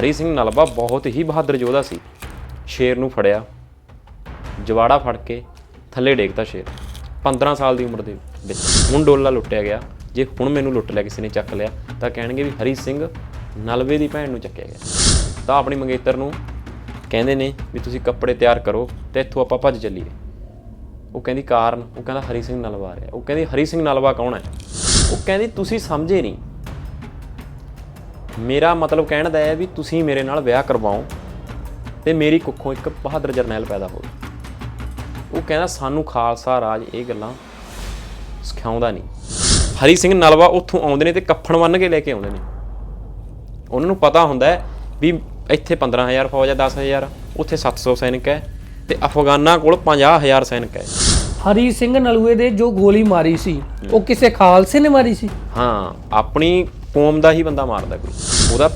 ਹਰੀ ਸਿੰਘ ਨਲਵਾ ਬਹੁਤ ਹੀ ਬਹਾਦਰ ਯੋਧਾ ਸੀ। ਸ਼ੇਰ ਨੂੰ ਫੜਿਆ। ਜਵਾੜਾ ਫੜ ਕੇ ਥੱਲੇ ਡੇਗਤਾ ਸ਼ੇਰ। 15 ਸਾਲ ਦੀ ਉਮਰ ਦੇ ਵਿੱਚ ਹੁਣ ਡੋਲਾ ਲੁੱਟਿਆ ਗਿਆ। ਜੇ ਹੁਣ ਮੈਨੂੰ ਲੁੱਟ ਲਿਆ ਕਿਸੇ ਨੇ ਚੱਕ ਲਿਆ, ਤਾਂ ਕਹਿਣਗੇ ਵੀ ਹਰੀ ਸਿੰਘ ਨਲਵੇ ਦੀ ਭੈਣ ਨੂੰ ਚੱਕਿਆ ਗਿਆ। ਤਾਂ ਆਪਣੀ ਮੰਗੇਤਰ ਨੂੰ ਕਹਿੰਦੇ ਨੇ ਵੀ ਤੁਸੀਂ ਕੱਪੜੇ ਤਿਆਰ ਕਰੋ ਤੇ ਇੱਥੋਂ ਆਪਾਂ ਭੱਜ ਚੱਲੀਏ। ਉਹ ਕਹਿੰਦੀ ਕਾਰਨ, ਉਹ ਕਹਿੰਦਾ ਹਰੀ ਸਿੰਘ ਨਲਵਾ ਆ ਰਿਹਾ। ਉਹ ਕਹਿੰਦੀ ਹਰੀ ਸਿੰਘ ਨਲਵਾ ਕੌਣ ਹੈ? ਉਹ ਕਹਿੰਦੀ ਤੁਸੀਂ ਸਮਝੇ ਨਹੀਂ। ਮੇਰਾ ਮਤਲਬ ਕਹਿਣ ਦਾ ਹੈ ਵੀ ਤੁਸੀਂ ਮੇਰੇ ਨਾਲ ਵਿਆਹ ਕਰਵਾਓ ਤੇ ਮੇਰੀ ਕੁੱਖੋਂ ਇੱਕ ਬਹਾਦਰ ਜਰਨੈਲ ਪੈਦਾ ਹੋਵੇ। ਉਹ ਕਹਿੰਦਾ ਸਾਨੂੰ ਖਾਲਸਾ ਰਾਜ ਇਹ ਗੱਲਾਂ ਸਿਖਾਉਂਦਾ ਨਹੀਂ। ਹਰੀ ਸਿੰਘ ਨਲਵਾ ਉੱਥੋਂ ਆਉਂਦੇ ਨੇ ਤੇ ਕੱਫਣ ਬੰਨ ਕੇ ਲੈ ਕੇ ਆਉਂਦੇ ਨੇ। ਉਹਨਾਂ ਨੂੰ ਪਤਾ ਹੁੰਦਾ ਹੈ ਵੀ ਇੱਥੇ 15000 ਫੌਜ ਹੈ 10000 ਉੱਥੇ 700 ਸੈਨਿਕ ਹੈ ਤੇ ਅਫਗਾਨਾਂ ਕੋਲ 50000 ਸੈਨਿਕ ਹੈ। ਹਰੀ ਸਿੰਘ ਨਲੂਏ ਦੇ ਜੋ ਗੋਲੀ ਮਾਰੀ ਸੀ ਉਹ ਕਿਸੇ ਖਾਲਸੇ ਨੇ ਮਾਰੀ ਸੀ? ਹਾਂ ਆਪਣੀ ਕੌਮ ਦਾ ਹੀ ਬੰਦਾ ਮਾਰਦਾ ਕੋਈ। ਉਹਦਾ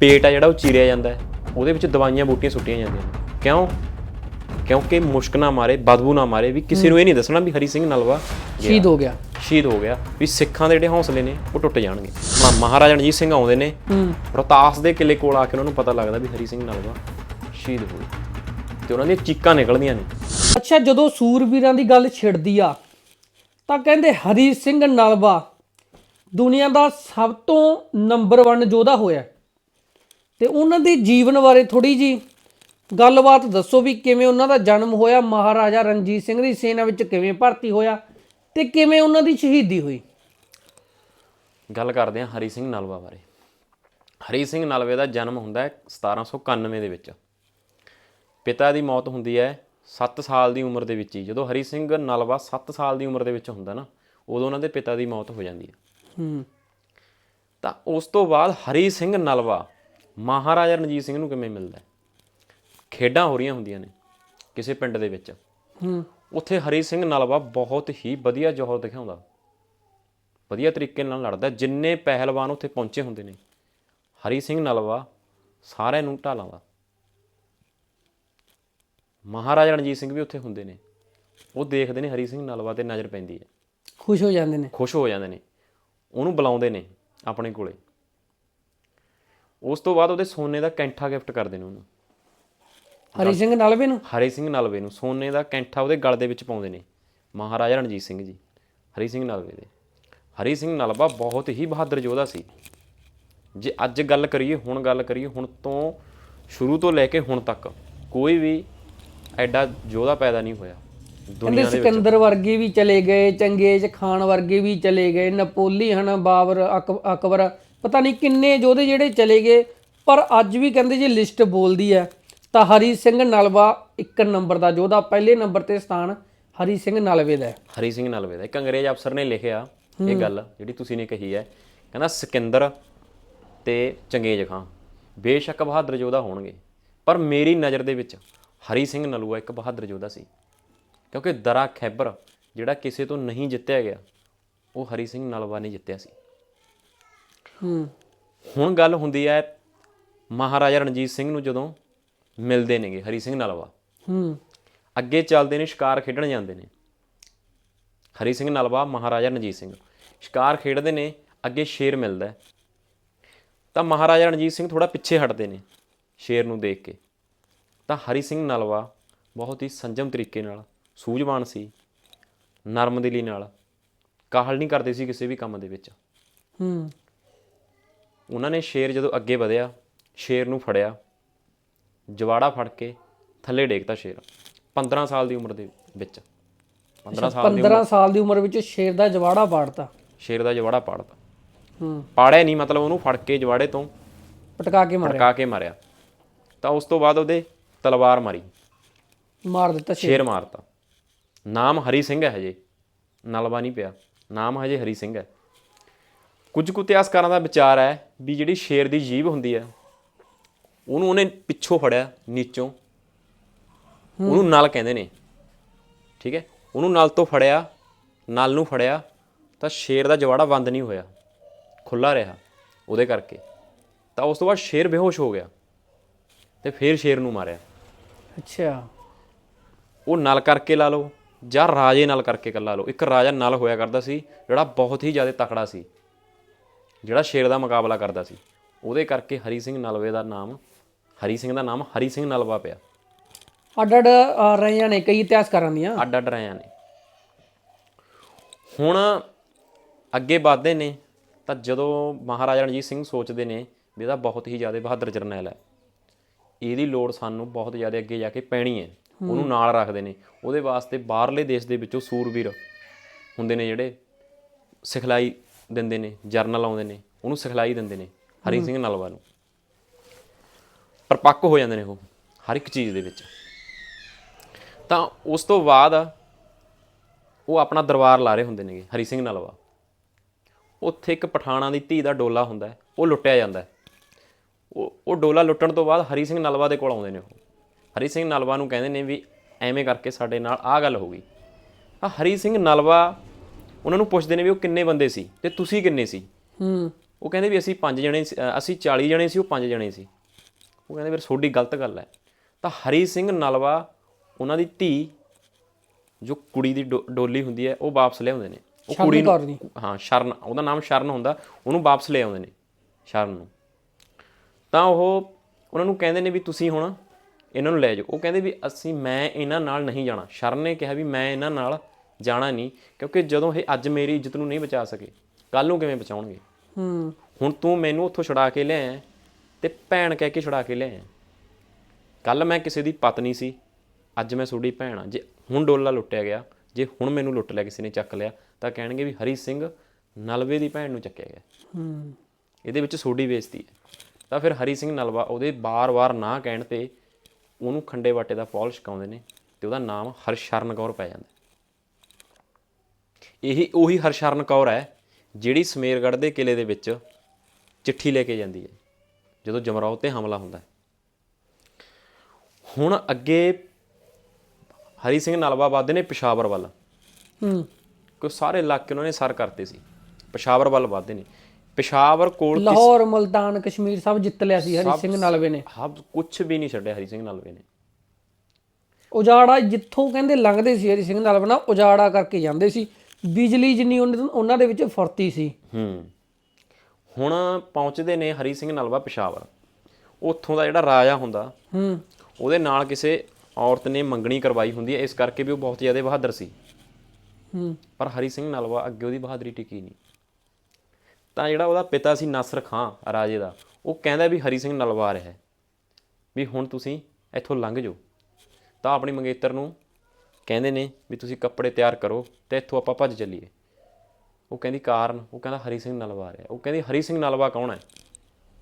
ਪੇਟ ਆ ਜਿਹੜਾ ਉਹ ਚੀਰਿਆ ਜਾਂਦਾ ਉਹਦੇ ਵਿੱਚ ਦਵਾਈਆਂ ਬੂਟੀਆਂ ਸੁੱਟੀਆਂ ਜਾਂਦੀਆਂ ਕਿਉਂ? ਕਿਉਂਕਿ ਮੁਸ਼ਕ ਨਾ ਮਾਰੇ ਬਦਬੂ ਨਾ ਮਾਰੇ ਵੀ ਕਿਸੇ ਨੂੰ ਇਹ ਨਹੀਂ ਦੱਸਣਾ ਵੀ ਹਰੀ ਸਿੰਘ ਨਲਵਾ ਗਿਆ। ਸ਼ਹੀਦ ਹੋ ਗਿਆ। ਸ਼ਹੀਦ ਹੋ ਗਿਆ। ਵੀ ਸਿੱਖਾਂ ਦੇ ਜਿਹੜੇ ਹੌਸਲੇ ਨੇ ਉਹ ਟੁੱਟ ਜਾਣਗੇ। ਹੁਣ ਮਹਾਰਾਜਾ ਰਣਜੀਤ ਸਿੰਘ ਆਉਂਦੇ ਨੇ। ਹੂੰ। ਰੋਹਤਾਸ ਦੇ ਕਿਲੇ ਕੋਲ ਆ ਕੇ ਉਹਨਾਂ ਨੂੰ ਪਤਾ ਲੱਗਦਾ ਵੀ ਹਰੀ ਸਿੰਘ ਨਲਵਾ ਸ਼ਹੀਦ ਹੋ ਗਏ ਤੇ ਉਹਨਾਂ ਦੀਆਂ ਚੀਕਾਂ ਨਿਕਲਦੀਆਂ ਨੇ। ਅੱਛਾ ਜਦੋਂ ਸੂਰਬੀਰਾਂ ਦੀ ਗੱਲ ਛਿੜਦੀ ਆ ਤਾਂ ਕਹਿੰਦੇ ਹਰੀ ਸਿੰਘ ਨਲਵਾ ਦੁਨੀਆ ਦਾ ਸਭ ਤੋਂ ਨੰਬਰ 1 ਯੋਧਾ ਹੋਇਆ। ਤੇ ਉਹਨਾਂ ਦੇ ਜੀਵਨ ਬਾਰੇ ਥੋੜੀ ਜੀ ਗੱਲਬਾਤ ਦੱਸੋ ਵੀ ਕਿਵੇਂ ਉਹਨਾਂ ਦਾ ਜਨਮ ਹੋਇਆ, ਮਹਾਰਾਜਾ ਰਣਜੀਤ ਸਿੰਘ ਦੀ ਸੈਨਾ ਵਿੱਚ ਕਿਵੇਂ ਭਰਤੀ ਹੋਇਆ ਤੇ ਕਿਵੇਂ ਉਹਨਾਂ ਦੀ ਸ਼ਹੀਦੀ ਹੋਈ। ਗੱਲ ਕਰਦੇ ਹਾਂ ਹਰੀ ਸਿੰਘ ਨਲਵਾ ਬਾਰੇ। ਹਰੀ ਸਿੰਘ ਨਲਵੇ ਦਾ ਜਨਮ ਹੁੰਦਾ ਹੈ 1791 ਦੇ ਵਿੱਚ। ਪਿਤਾ ਦੀ ਮੌਤ ਹੁੰਦੀ ਹੈ 7 ਸਾਲ ਦੀ ਉਮਰ ਦੇ ਵਿੱਚ ਹੀ। ਜਦੋਂ ਹਰੀ ਸਿੰਘ ਨਲਵਾ 7 ਸਾਲ ਦੀ ਉਮਰ ਦੇ ਵਿੱਚ ਹੁੰਦਾ ਨਾ, ਉਦੋਂ ਉਹਨਾਂ ਦੇ ਪਿਤਾ ਦੀ ਮੌਤ ਹੋ ਜਾਂਦੀ ਹੈ। ਹੂੰ ਤਾਂ ਉਸ ਤੋਂ ਬਾਅਦ ਹਰੀ ਸਿੰਘ ਨਲਵਾ ਮਹਾਰਾਜਾ ਰਣਜੀਤ ਸਿੰਘ ਨੂੰ ਕਿਵੇਂ ਮਿਲਦਾ? ਖੇਡਾਂ ਹੋ ਰਹੀਆਂ ਹੁੰਦੀਆਂ ਨੇ ਕਿਸੇ ਪਿੰਡ ਦੇ ਵਿੱਚ। ਹੂੰ ਉੱਥੇ ਹਰੀ ਸਿੰਘ ਨਲਵਾ ਬਹੁਤ ਹੀ ਵਧੀਆ ਜੋਹਰ ਦਿਖਾਉਂਦਾ। ਵਧੀਆ ਤਰੀਕੇ ਨਾਲ ਲੜਦਾ ਜਿੰਨੇ ਪਹਿਲਵਾਨ ਉੱਥੇ ਪਹੁੰਚੇ ਹੁੰਦੇ ਨੇ ਹਰੀ ਸਿੰਘ ਨਲਵਾ ਸਾਰਿਆਂ ਨੂੰ ਢਾਲਾਂਦਾ ਮਹਾਰਾਜਾ ਰਣਜੀਤ ਸਿੰਘ ਵੀ ਉੱਥੇ ਹੁੰਦੇ ਨੇ। ਉਹ ਦੇਖਦੇ ਨੇ ਹਰੀ ਸਿੰਘ ਨਲਵਾ ਤੇ ਨਜ਼ਰ ਪੈਂਦੀ ਹੈ। ਖੁਸ਼ ਹੋ ਜਾਂਦੇ ਨੇ। ਖੁਸ਼ ਹੋ ਜਾਂਦੇ ਨੇ। ਉਹਨੂੰ ਬੁਲਾਉਂਦੇ ਨੇ ਆਪਣੇ ਕੋਲੇ। ਉਸ ਤੋਂ ਬਾਅਦ ਉਹਦੇ ਸੋਨੇ ਦਾ ਕੈਂਠਾ ਗਿਫਟ ਕਰਦੇ ਨੇ ਉਹਨੂੰ। ਹਰੀ ਸਿੰਘ ਨਲਵੇ ਨੂੰ? ਹਰੀ ਸਿੰਘ ਨਲਵੇ ਨੂੰ ਸੋਨੇ ਦਾ ਕੈਂਠਾ ਉਹਦੇ ਗਲ ਦੇ ਵਿੱਚ ਪਾਉਂਦੇ ਨੇ ਮਹਾਰਾਜਾ ਰਣਜੀਤ ਸਿੰਘ ਜੀ ਹਰੀ ਸਿੰਘ ਨਲਵੇ ਦੇ। ਹਰੀ ਸਿੰਘ ਨਲਵਾ ਬਹੁਤ ਹੀ ਬਹਾਦਰ ਯੋਧਾ ਸੀ। ਜੇ ਅੱਜ ਗੱਲ ਕਰੀਏ ਹੁਣ ਗੱਲ ਕਰੀਏ ਹੁਣ ਤੋਂ ਸ਼ੁਰੂ ਤੋਂ ਲੈ ਕੇ ਹੁਣ ਤੱਕ ਕੋਈ ਵੀ ਐਡਾ ਯੋਧਾ ਪੈਦਾ ਨਹੀਂ ਹੋਇਆ। ਕਹਿੰਦੇ ਦੁਨੀਆ ਦੇ ਵਿੱਚ। ਸਿਕੰਦਰ ਵਰਗੇ ਵੀ ਚਲੇ ਗਏ ਚੰਗੇਜ਼ ਖਾਨ ਵਰਗੇ ਵੀ ਚਲੇ ਗਏ ਨਪੋਲੀਅਨ ਬਾਬਰ ਅਕ- ਅਕਬਰ ਪਤਾ ਨਹੀਂ ਕਿੰਨੇ ਯੋਧੇ ਜਿਹੜੇ ਚਲੇ ਗਏ ਪਰ ਅੱਜ ਵੀ ਕਹਿੰਦੇ ਜੇ ਲਿਸਟ ਬੋਲਦੀ ਹੈ ਤਾਂ ਹਰੀ ਸਿੰਘ ਨਲਵਾ ਇੱਕ ਨੰਬਰ ਦਾ ਯੋਧਾ ਪਹਿਲੇ ਨੰਬਰ ਤੇ ਸਥਾਨ ਹਰੀ ਸਿੰਘ ਨਲਵੇ ਦਾ ਹੈ। ਹਰੀ ਸਿੰਘ ਨਲਵੇ ਦਾ ਇੱਕ ਅੰਗਰੇਜ਼ ਅਫਸਰ ਨੇ ਲਿਖਿਆ ਇਹ ਗੱਲ ਜਿਹੜੀ ਤੁਸੀਂ ਨੇ ਕਹੀ ਹੈ ਕਹਿੰਦਾ ਸਿਕੰਦਰ ਤੇ ਚੰਗੇਜ਼ ਖਾਂ ਬੇਸ਼ੱਕ ਬਹਾਦਰ ਯੋਧਾ ਹੋਣਗੇ ਪਰ ਮੇਰੀ ਨਜ਼ਰ ਦੇ ਵਿੱਚ ਹਰੀ ਸਿੰਘ ਨਲੂਆ ਇੱਕ ਬਹਾਦਰ ਯੋਧਾ ਸੀ। ਕਿਉਂਕਿ ਦਰਾ ਖੈਬਰ ਜਿਹੜਾ ਕਿਸੇ ਤੋਂ ਨਹੀਂ ਜਿੱਤਿਆ ਗਿਆ ਉਹ ਹਰੀ ਸਿੰਘ ਨਲਵਾ ਨੇ ਜਿੱਤਿਆ ਸੀ। ਹੂੰ। ਹੁਣ ਗੱਲ ਹੁੰਦੀ ਹੈ ਮਹਾਰਾਜਾ ਰਣਜੀਤ ਸਿੰਘ ਨੂੰ ਜਦੋਂ ਮਿਲਦੇ ਨੇਗੇ ਹਰੀ ਸਿੰਘ ਨਲਵਾ। ਹੂੰ। ਅੱਗੇ ਚੱਲਦੇ ਨੇ ਸ਼ਿਕਾਰ ਖੇਡਣ ਜਾਂਦੇ ਨੇ। ਹਰੀ ਸਿੰਘ ਨਲਵਾ ਮਹਾਰਾਜਾ ਰਣਜੀਤ ਸਿੰਘ। ਸ਼ਿਕਾਰ ਖੇਡਦੇ ਨੇ ਅੱਗੇ ਸ਼ੇਰ ਮਿਲਦਾ ਹੈ। ਤਾਂ ਮਹਾਰਾਜਾ ਰਣਜੀਤ ਸਿੰਘ ਥੋੜਾ ਪਿੱਛੇ ਹਟਦੇ ਨੇ ਸ਼ੇਰ ਨੂੰ ਦੇਖ ਕੇ। ਤਾਂ ਹਰੀ ਸਿੰਘ ਨਲਵਾ ਬਹੁਤ ਹੀ ਸੰਜਮ ਤਰੀਕੇ ਨਾਲ ਸੂਝਵਾਨ ਸੀ ਨਰਮ ਦਿਲੀ ਨਾਲ ਕਾਹਲ ਨਹੀਂ ਕਰਦੇ ਸੀ ਕਿਸੇ ਵੀ ਕੰਮ ਦੇ ਵਿੱਚ। ਹੂੰ। ਉਹਨਾਂ ਨੇ ਸ਼ੇਰ ਜਦੋਂ ਅੱਗੇ ਵਧਿਆ ਸ਼ੇਰ ਨੂੰ ਫੜਿਆ ਜਵਾੜਾ ਫੜ ਕੇ ਥੱਲੇ ਡੇਗਤਾ ਸ਼ੇਰ 15 ਸਾਲ ਦੀ ਉਮਰ ਦੇ ਵਿੱਚ। 15 ਸਾਲ 15 ਸਾਲ ਦੀ ਉਮਰ ਵਿੱਚ ਸ਼ੇਰ ਦਾ ਜਵਾੜਾ ਪਾੜਤਾ। ਸ਼ੇਰ ਦਾ ਜਵਾੜਾ ਪਾੜਤਾ। ਹੂੰ। ਪਾੜਿਆ ਨਹੀਂ ਮਤਲਬ ਉਹਨੂੰ ਫੜ ਕੇ ਜਵਾੜੇ ਤੋਂ ਪਟਕਾ ਕੇ ਮਾਰਿਆ। ਟਕਾ ਕੇ ਮਾਰਿਆ। ਤਾਂ ਉਸ ਤੋਂ ਬਾਅਦ ਉਹਦੇ ਤਲਵਾਰ ਮਾਰੀ। ਮਾਰ ਦਿੱਤਾ ਸ਼ੇਰ ਮਾਰਤਾ। ਨਾਮ ਹਰੀ ਸਿੰਘ ਹੈ ਹਜੇ ਨਲਵਾ ਨਹੀਂ ਪਿਆ ਨਾਮ ਹਜੇ ਹਰੀ ਸਿੰਘ ਹੈ। ਕੁਝ ਕੁ ਇਤਿਹਾਸਕਾਰਾਂ ਦਾ ਵਿਚਾਰ ਹੈ ਵੀ ਜਿਹੜੀ ਸ਼ੇਰ ਦੀ ਜੀਭ ਹੁੰਦੀ ਹੈ ਉਹਨੂੰ ਉਹਨੇ ਪਿੱਛੋਂ ਫੜਿਆ ਨੀਚੋਂ। ਉਹਨੂੰ ਨਲ ਕਹਿੰਦੇ ਨੇ ਠੀਕ ਹੈ? ਉਹਨੂੰ ਨਲ ਤੋਂ ਫੜਿਆ ਨਲ ਨੂੰ ਫੜਿਆ ਤਾਂ ਸ਼ੇਰ ਦਾ ਜਵਾੜਾ ਬੰਦ ਨਹੀਂ ਹੋਇਆ ਖੁੱਲਾ ਰਿਹਾ ਉਹਦੇ ਕਰਕੇ। ਤਾਂ ਉਸ ਤੋਂ ਬਾਅਦ ਸ਼ੇਰ ਬੇਹੋਸ਼ ਹੋ ਗਿਆ ਤੇ ਫਿਰ ਸ਼ੇਰ ਨੂੰ ਮਾਰਿਆ। ਅੱਛਾ। ਉਹ ਨਲ ਕਰਕੇ ਲਾ ਲਓ ਜਾਂ ਰਾਜੇ ਨਾਲ ਕਰਕੇ ਲਾ ਲਓ। ਇੱਕ ਰਾਜਾ ਨਲ ਹੋਇਆ ਕਰਦਾ ਸੀ ਜਿਹੜਾ ਬਹੁਤ ਹੀ ਜ਼ਿਆਦਾ ਤਕੜਾ ਸੀ ਜਿਹੜਾ ਸ਼ੇਰ ਦਾ ਮੁਕਾਬਲਾ ਕਰਦਾ ਸੀ। ਉਹਦੇ ਕਰਕੇ ਹਰੀ ਸਿੰਘ ਨਲਵੇ ਦਾ ਨਾਮ ਹਰੀ ਸਿੰਘ ਦਾ ਨਾਮ ਹਰੀ ਸਿੰਘ ਨਲਵਾ ਪਿਆ। ਅੱਡ ਅੱਡ ਰਹੀਆਂ ਨੇ ਕਈ ਇਤਿਹਾਸਕਾਰਾਂ ਦੀਆਂ। ਅੱਡ ਅੱਡ ਰਿਆਂ ਨੇ। ਹੁਣ ਅੱਗੇ ਵਧਦੇ ਨੇ ਤਾਂ ਜਦੋਂ ਮਹਾਰਾਜਾ ਰਣਜੀਤ ਸਿੰਘ ਸੋਚਦੇ ਨੇ ਵੀ ਇਹਦਾ ਬਹੁਤ ਹੀ ਜ਼ਿਆਦਾ ਬਹਾਦਰ ਜਰਨੈਲ ਹੈ ਇਹਦੀ ਲੋੜ ਸਾਨੂੰ ਬਹੁਤ ਜ਼ਿਆਦਾ ਅੱਗੇ ਜਾ ਕੇ ਪੈਣੀ ਹੈ। ਉਹਨੂੰ ਨਾਲ ਰੱਖਦੇ ਨੇ। ਉਹਦੇ ਵਾਸਤੇ ਬਾਹਰਲੇ ਦੇਸ਼ ਦੇ ਵਿੱਚੋਂ ਸੂਰਵੀਰ ਹੁੰਦੇ ਨੇ ਜਿਹੜੇ ਸਿਖਲਾਈ ਦਿੰਦੇ ਨੇ ਜਰਨਲ ਆਉਂਦੇ ਨੇ ਉਹਨੂੰ ਸਿਖਲਾਈ ਦਿੰਦੇ ਨੇ ਹਰੀ ਸਿੰਘ ਨਲਵਾ ਨੂੰ। ਪਰਪੱਕ ਹੋ ਜਾਂਦੇ ਨੇ ਉਹ ਹਰ ਇੱਕ ਚੀਜ਼ ਦੇ ਵਿੱਚ। ਤਾਂ ਉਸ ਤੋਂ ਬਾਅਦ ਉਹ ਆਪਣਾ ਦਰਬਾਰ ਲਾ ਰਹੇ ਹੁੰਦੇ ਨੇਗੇ ਹਰੀ ਸਿੰਘ ਨਲਵਾ। ਉੱਥੇ ਇੱਕ ਪਠਾਣਾ ਦੀ ਧੀ ਦਾ ਡੋਲਾ ਹੁੰਦਾ ਉਹ ਲੁੱਟਿਆ ਜਾਂਦਾ। ਉਹ ਉਹ ਡੋਲਾ ਲੁੱਟਣ ਤੋਂ ਬਾਅਦ ਹਰੀ ਸਿੰਘ ਨਲਵਾ ਦੇ ਕੋਲ ਆਉਂਦੇ ਨੇ ਉਹ। ਹਰੀ ਸਿੰਘ ਨਲਵਾ ਨੂੰ ਕਹਿੰਦੇ ਨੇ ਵੀ ਐਵੇਂ ਕਰਕੇ ਸਾਡੇ ਨਾਲ ਆਹ ਗੱਲ ਹੋ ਗਈ। ਆ ਹਰੀ ਸਿੰਘ ਨਲਵਾ ਉਹਨਾਂ ਨੂੰ ਪੁੱਛਦੇ ਨੇ ਵੀ ਉਹ ਕਿੰਨੇ ਬੰਦੇ ਸੀ ਤੇ ਤੁਸੀਂ ਕਿੰਨੇ ਸੀ? ਹੂੰ। ਉਹ ਕਹਿੰਦੇ ਵੀ ਅਸੀਂ ਪੰਜ ਜਣੇ ਅਸੀਂ 40 ਜਣੇ ਸੀ ਉਹ ਪੰਜ ਜਣੇ ਸੀ। ਉਹ ਕਹਿੰਦੇ ਫਿਰ ਤੁਹਾਡੀ ਗਲਤ ਗੱਲ ਹੈ। ਤਾਂ ਹਰੀ ਸਿੰਘ ਨਲਵਾ ਉਹਨਾਂ ਦੀ ਧੀ ਜੋ ਕੁੜੀ ਦੀ ਡੋਲੀ ਹੁੰਦੀ ਹੈ ਉਹ ਵਾਪਸ ਲਿਆਉਂਦੇ ਨੇ। ਉਹ ਕੁੜੀ। ਨੂੰ ਹਾਂ ਸ਼ਰਨ ਉਹਦਾ ਨਾਮ ਸ਼ਰਨ ਹੁੰਦਾ ਉਹਨੂੰ ਵਾਪਸ ਲੈ ਆਉਂਦੇ ਨੇ ਸ਼ਰਨ ਨੂੰ। ਤਾਂ ਉਹ ਉਹਨਾਂ ਨੂੰ ਕਹਿੰਦੇ ਨੇ ਵੀ ਤੁਸੀਂ ਹੁਣ ਇਹਨਾਂ ਨੂੰ ਲੈ ਜਾਓ। ਉਹ ਕਹਿੰਦੇ ਵੀ ਅਸੀਂ ਮੈਂ ਇਹਨਾਂ ਨਾਲ ਨਹੀਂ ਜਾਣਾ। ਸ਼ਰਨ ਨੇ ਕਿਹਾ ਵੀ ਮੈਂ ਇਹਨਾਂ ਨਾਲ ਜਾਣਾ ਨਹੀਂ ਕਿਉਂਕਿ ਜਦੋਂ ਇਹ ਅੱਜ ਮੇਰੀ ਇੱਜ਼ਤ ਨੂੰ ਨਹੀਂ ਬਚਾ ਸਕੇ ਕੱਲ ਨੂੰ ਕਿਵੇਂ ਬਚਾਉਣਗੇ? ਹੂੰ। ਹੁਣ ਤੂੰ ਮੈਨੂੰ ਉੱਥੋਂ ਛੁਡਾ ਕੇ ਲਿਆਇਆ ਤੇ ਭੈਣ ਕਹਿ ਕੇ ਛੁਡਾ ਕੇ ਲਿਆਇਆ ਕੱਲ ਮੈਂ ਕਿਸੇ ਦੀ ਪਤਨੀ ਸੀ ਅੱਜ ਮੈਂ ਤੁਹਾਡੀ ਭੈਣ ਆ। ਜੇ ਹੁਣ ਡੋਲਾ ਲੁੱਟਿਆ ਗਿਆ ਜੇ ਹੁਣ ਮੈਨੂੰ ਲੁੱਟ ਲਿਆ ਕਿਸੇ ਨੇ ਚੱਕ ਲਿਆ ਤਾਂ ਕਹਿਣਗੇ ਵੀ ਹਰੀ ਸਿੰਘ ਨਲਵੇ ਦੀ ਭੈਣ ਨੂੰ ਚੱਕਿਆ ਗਿਆ। ਹੂੰ। ਇਹਦੇ ਵਿੱਚ ਸੋਡੀ ਬੇਇੱਜ਼ਤੀ ਹੈ। ਤਾਂ ਫਿਰ ਹਰੀ ਸਿੰਘ ਨਲਵਾ ਉਹਦੇ ਬਾਰ-ਬਾਰ ਨਾ ਕਹਿਣ ਤੇ ਉਹਨੂੰ ਖੰਡੇ ਬਾਟੇ ਦਾ ਫੌਲ ਛਕਾਉਂਦੇ ਨੇ ਤੇ ਉਹਦਾ ਨਾਮ ਹਰਸ਼ਰਨ ਕੌਰ ਪੈ ਜਾਂਦਾ ਇਹੀ ਉਹੀ ਹਰਸ਼ਰਨ ਕੌਰ ਹੈ ਜਿਹੜੀ ਸਮੇਰਗੜ੍ਹ ਦੇ ਕਿਲੇ ਦੇ ਵਿੱਚ ਚਿੱਠੀ ਲੈ ਕੇ ਜਾਂਦੀ ਹੈ ਜਦੋਂ ਜਮਰਾਓ ਤੇ ਹਮਲਾ ਹੁੰਦਾ ਹੈ। ਹੁਣ ਅੱਗੇ ਹਰੀ ਸਿੰਘ ਨਲਵਾ ਵੱਧਦੇ ਨੇ ਪਿਸ਼ਾਵਰ ਵੱਲ। ਹੂੰ। ਕਿਉਂ ਸਾਰੇ ਇਲਾਕੇ ਉਹਨਾਂ ਨੇ ਸਰ ਕਰਤੇ ਸੀ। ਪਿਸ਼ਾਵਰ ਵੱਲ ਵੱਧਦੇ ਨੇ। ਪਿਸ਼ਾਵਰ ਕੋਲ ਲਾਹੌਰ ਮਲਤਾਨ ਕਸ਼ਮੀਰ ਸਭ ਜਿੱਤ ਲਿਆ ਸੀ ਹਰੀ ਸਿੰਘ ਨਲਵੇ ਨੇ। ਹਬ ਕੁਝ ਵੀ ਨਹੀਂ ਛੱਡਿਆ ਹਰੀ ਸਿੰਘ ਨਲਵੇ ਨੇ। ਉਜਾੜਾ ਜਿੱਥੋਂ ਕਹਿੰਦੇ ਲੰਘਦੇ ਸੀ ਹਰੀ ਸਿੰਘ ਨਲਵੇ ਨਾਲ ਉਜਾੜਾ ਕਰਕੇ ਜਾਂਦੇ ਸੀ। ਬਿਜਲੀ ਜਿੰਨੀ ਉਹਨਾਂ ਉਹਨਾਂ ਦੇ ਵਿੱਚ ਫੁਰਤੀ ਸੀ। ਹੂੰ। ਹੁਣ ਪਹੁੰਚਦੇ ਨੇ ਹਰੀ ਸਿੰਘ ਨਲਵਾ ਪਿਸ਼ਾਵਰ। ਉੱਥੋਂ ਦਾ ਜਿਹੜਾ ਰਾਜਾ ਹੁੰਦਾ ਹੂੰ। ਉਹਦੇ ਨਾਲ ਕਿਸੇ ਔਰਤ ਨੇ ਮੰਗਣੀ ਕਰਵਾਈ ਹੁੰਦੀ ਹੈ। ਇਸ ਕਰਕੇ ਵੀ ਉਹ ਬਹੁਤ ਜ਼ਿਆਦਾ ਬਹਾਦਰ ਸੀ। ਹੂੰ। ਪਰ ਹਰੀ ਸਿੰਘ ਨਲਵਾ ਅੱਗੇ ਉਹਦੀ ਬਹਾਦਰੀ ਟਿਕੀ ਨਹੀਂ। ਤਾਂ ਜਿਹੜਾ ਉਹਦਾ ਪਿਤਾ ਸੀ ਨਾਸਰ ਖਾਂ ਰਾਜੇ ਦਾ ਉਹ ਕਹਿੰਦਾ ਵੀ ਹਰੀ ਸਿੰਘ ਨਲਵਾ ਆ ਰਿਹਾ ਹੈ। ਵੀ ਹੁਣ ਤੁਸੀਂ ਇੱਥੋਂ ਲੰਘ ਜਾਓ। ਤਾਂ ਆਪਣੀ ਮੰਗੇਤਰ ਨੂੰ ਕਹਿੰਦੇ ਨੇ ਵੀ ਤੁਸੀਂ ਕੱਪੜੇ ਤਿਆਰ ਕਰੋ ਤੇ ਇੱਥੋਂ ਆਪਾਂ ਭੱਜ ਚੱਲੀਏ। ਉਹ ਕਹਿੰਦੀ ਕਾਰਨ ਉਹ ਕਹਿੰਦਾ ਹਰੀ ਸਿੰਘ ਨਲਵਾ ਰਿਹਾ ਉਹ ਕਹਿੰਦੀ ਹਰੀ ਸਿੰਘ ਨਲਵਾ ਕੌਣ ਹੈ?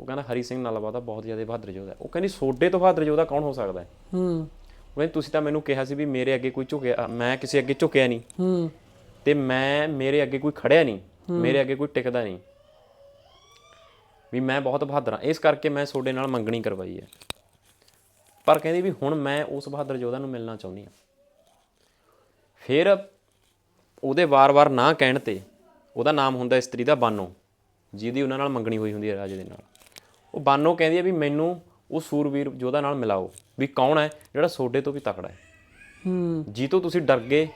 ਉਹ ਕਹਿੰਦਾ ਹਰੀ ਸਿੰਘ ਨਲਵਾ ਤਾਂ ਬਹੁਤ ਜ਼ਿਆਦਾ ਬਹਾਦਰ ਯੋਧਾ ਹੈ। ਉਹ ਕਹਿੰਦੀ ਸੋਡੇ ਤੋਂ ਬਹਾਦਰ ਯੋਧਾ ਕੌਣ ਹੋ ਸਕਦਾ ਹੈ? ਹੂੰ। ਉਹ ਕਹਿੰਦੀ ਤੁਸੀਂ ਤਾਂ ਮੈਨੂੰ ਕਿਹਾ ਸੀ ਵੀ ਮੇਰੇ ਅੱਗੇ ਕੋਈ ਝੁਕਿਆ ਮੈਂ ਕਿਸੇ ਅੱਗੇ ਝੁਕਿਆ ਨਹੀਂ। ਹੂੰ। ਤੇ ਮੈਂ ਮੇਰੇ ਅੱਗੇ ਕੋਈ ਖੜਿਆ ਨਹੀਂ। ਮੇਰੇ ਅੱਗੇ ਕੋਈ ਟਿਕਦਾ ਨਹੀਂ। ਵੀ ਮੈਂ ਬਹੁਤ ਬਹਾਦਰ ਹਾਂ। ਇਸ ਕਰਕੇ ਮੈਂ ਤੁਹਾਡੇ ਨਾਲ ਮੰਗਣੀ ਕਰਵਾਈ ਹੈ। ਪਰ ਕਹਿੰਦੀ ਵੀ ਹੁਣ ਮੈਂ ਉਸ ਬਹਾਦਰ ਯੋਧਾ ਨੂੰ ਮਿਲਣਾ ਚਾਹੁੰਦੀ ਹਾਂ। ਫਿਰ ਉਹਦੇ ਵਾਰ-ਵਾਰ ਨਾ ਕਹਿਣ ਤੇ ਉਹਦਾ ਨਾਮ ਹੁੰਦਾ ਇਸਤਰੀ ਦਾ ਬਾਨੋ ਜਿਹਦੀ ਉਹਨਾਂ ਨਾਲ ਮੰਗਣੀ ਹੋਈ ਹੁੰਦੀ ਹੈ ਰਾਜੇ ਦੇ ਨਾਲ। ਉਹ ਬਾਨੋ ਕਹਿੰਦੀ ਹੈ ਵੀ ਮੈਨੂੰ ਉਹ ਸੂਰਵੀਰ ਯੋਧਾ ਨਾਲ ਮਿਲਾਓ ਵੀ ਕੌਣ ਹੈ ਜਿਹੜਾ ਸੋਡੇ ਤੋਂ ਵੀ ਤਕੜਾ ਹੈ। ਹੂੰ। ਜੀ ਤੋਂ ਤੁਸੀਂ ਡਰ ਗਏ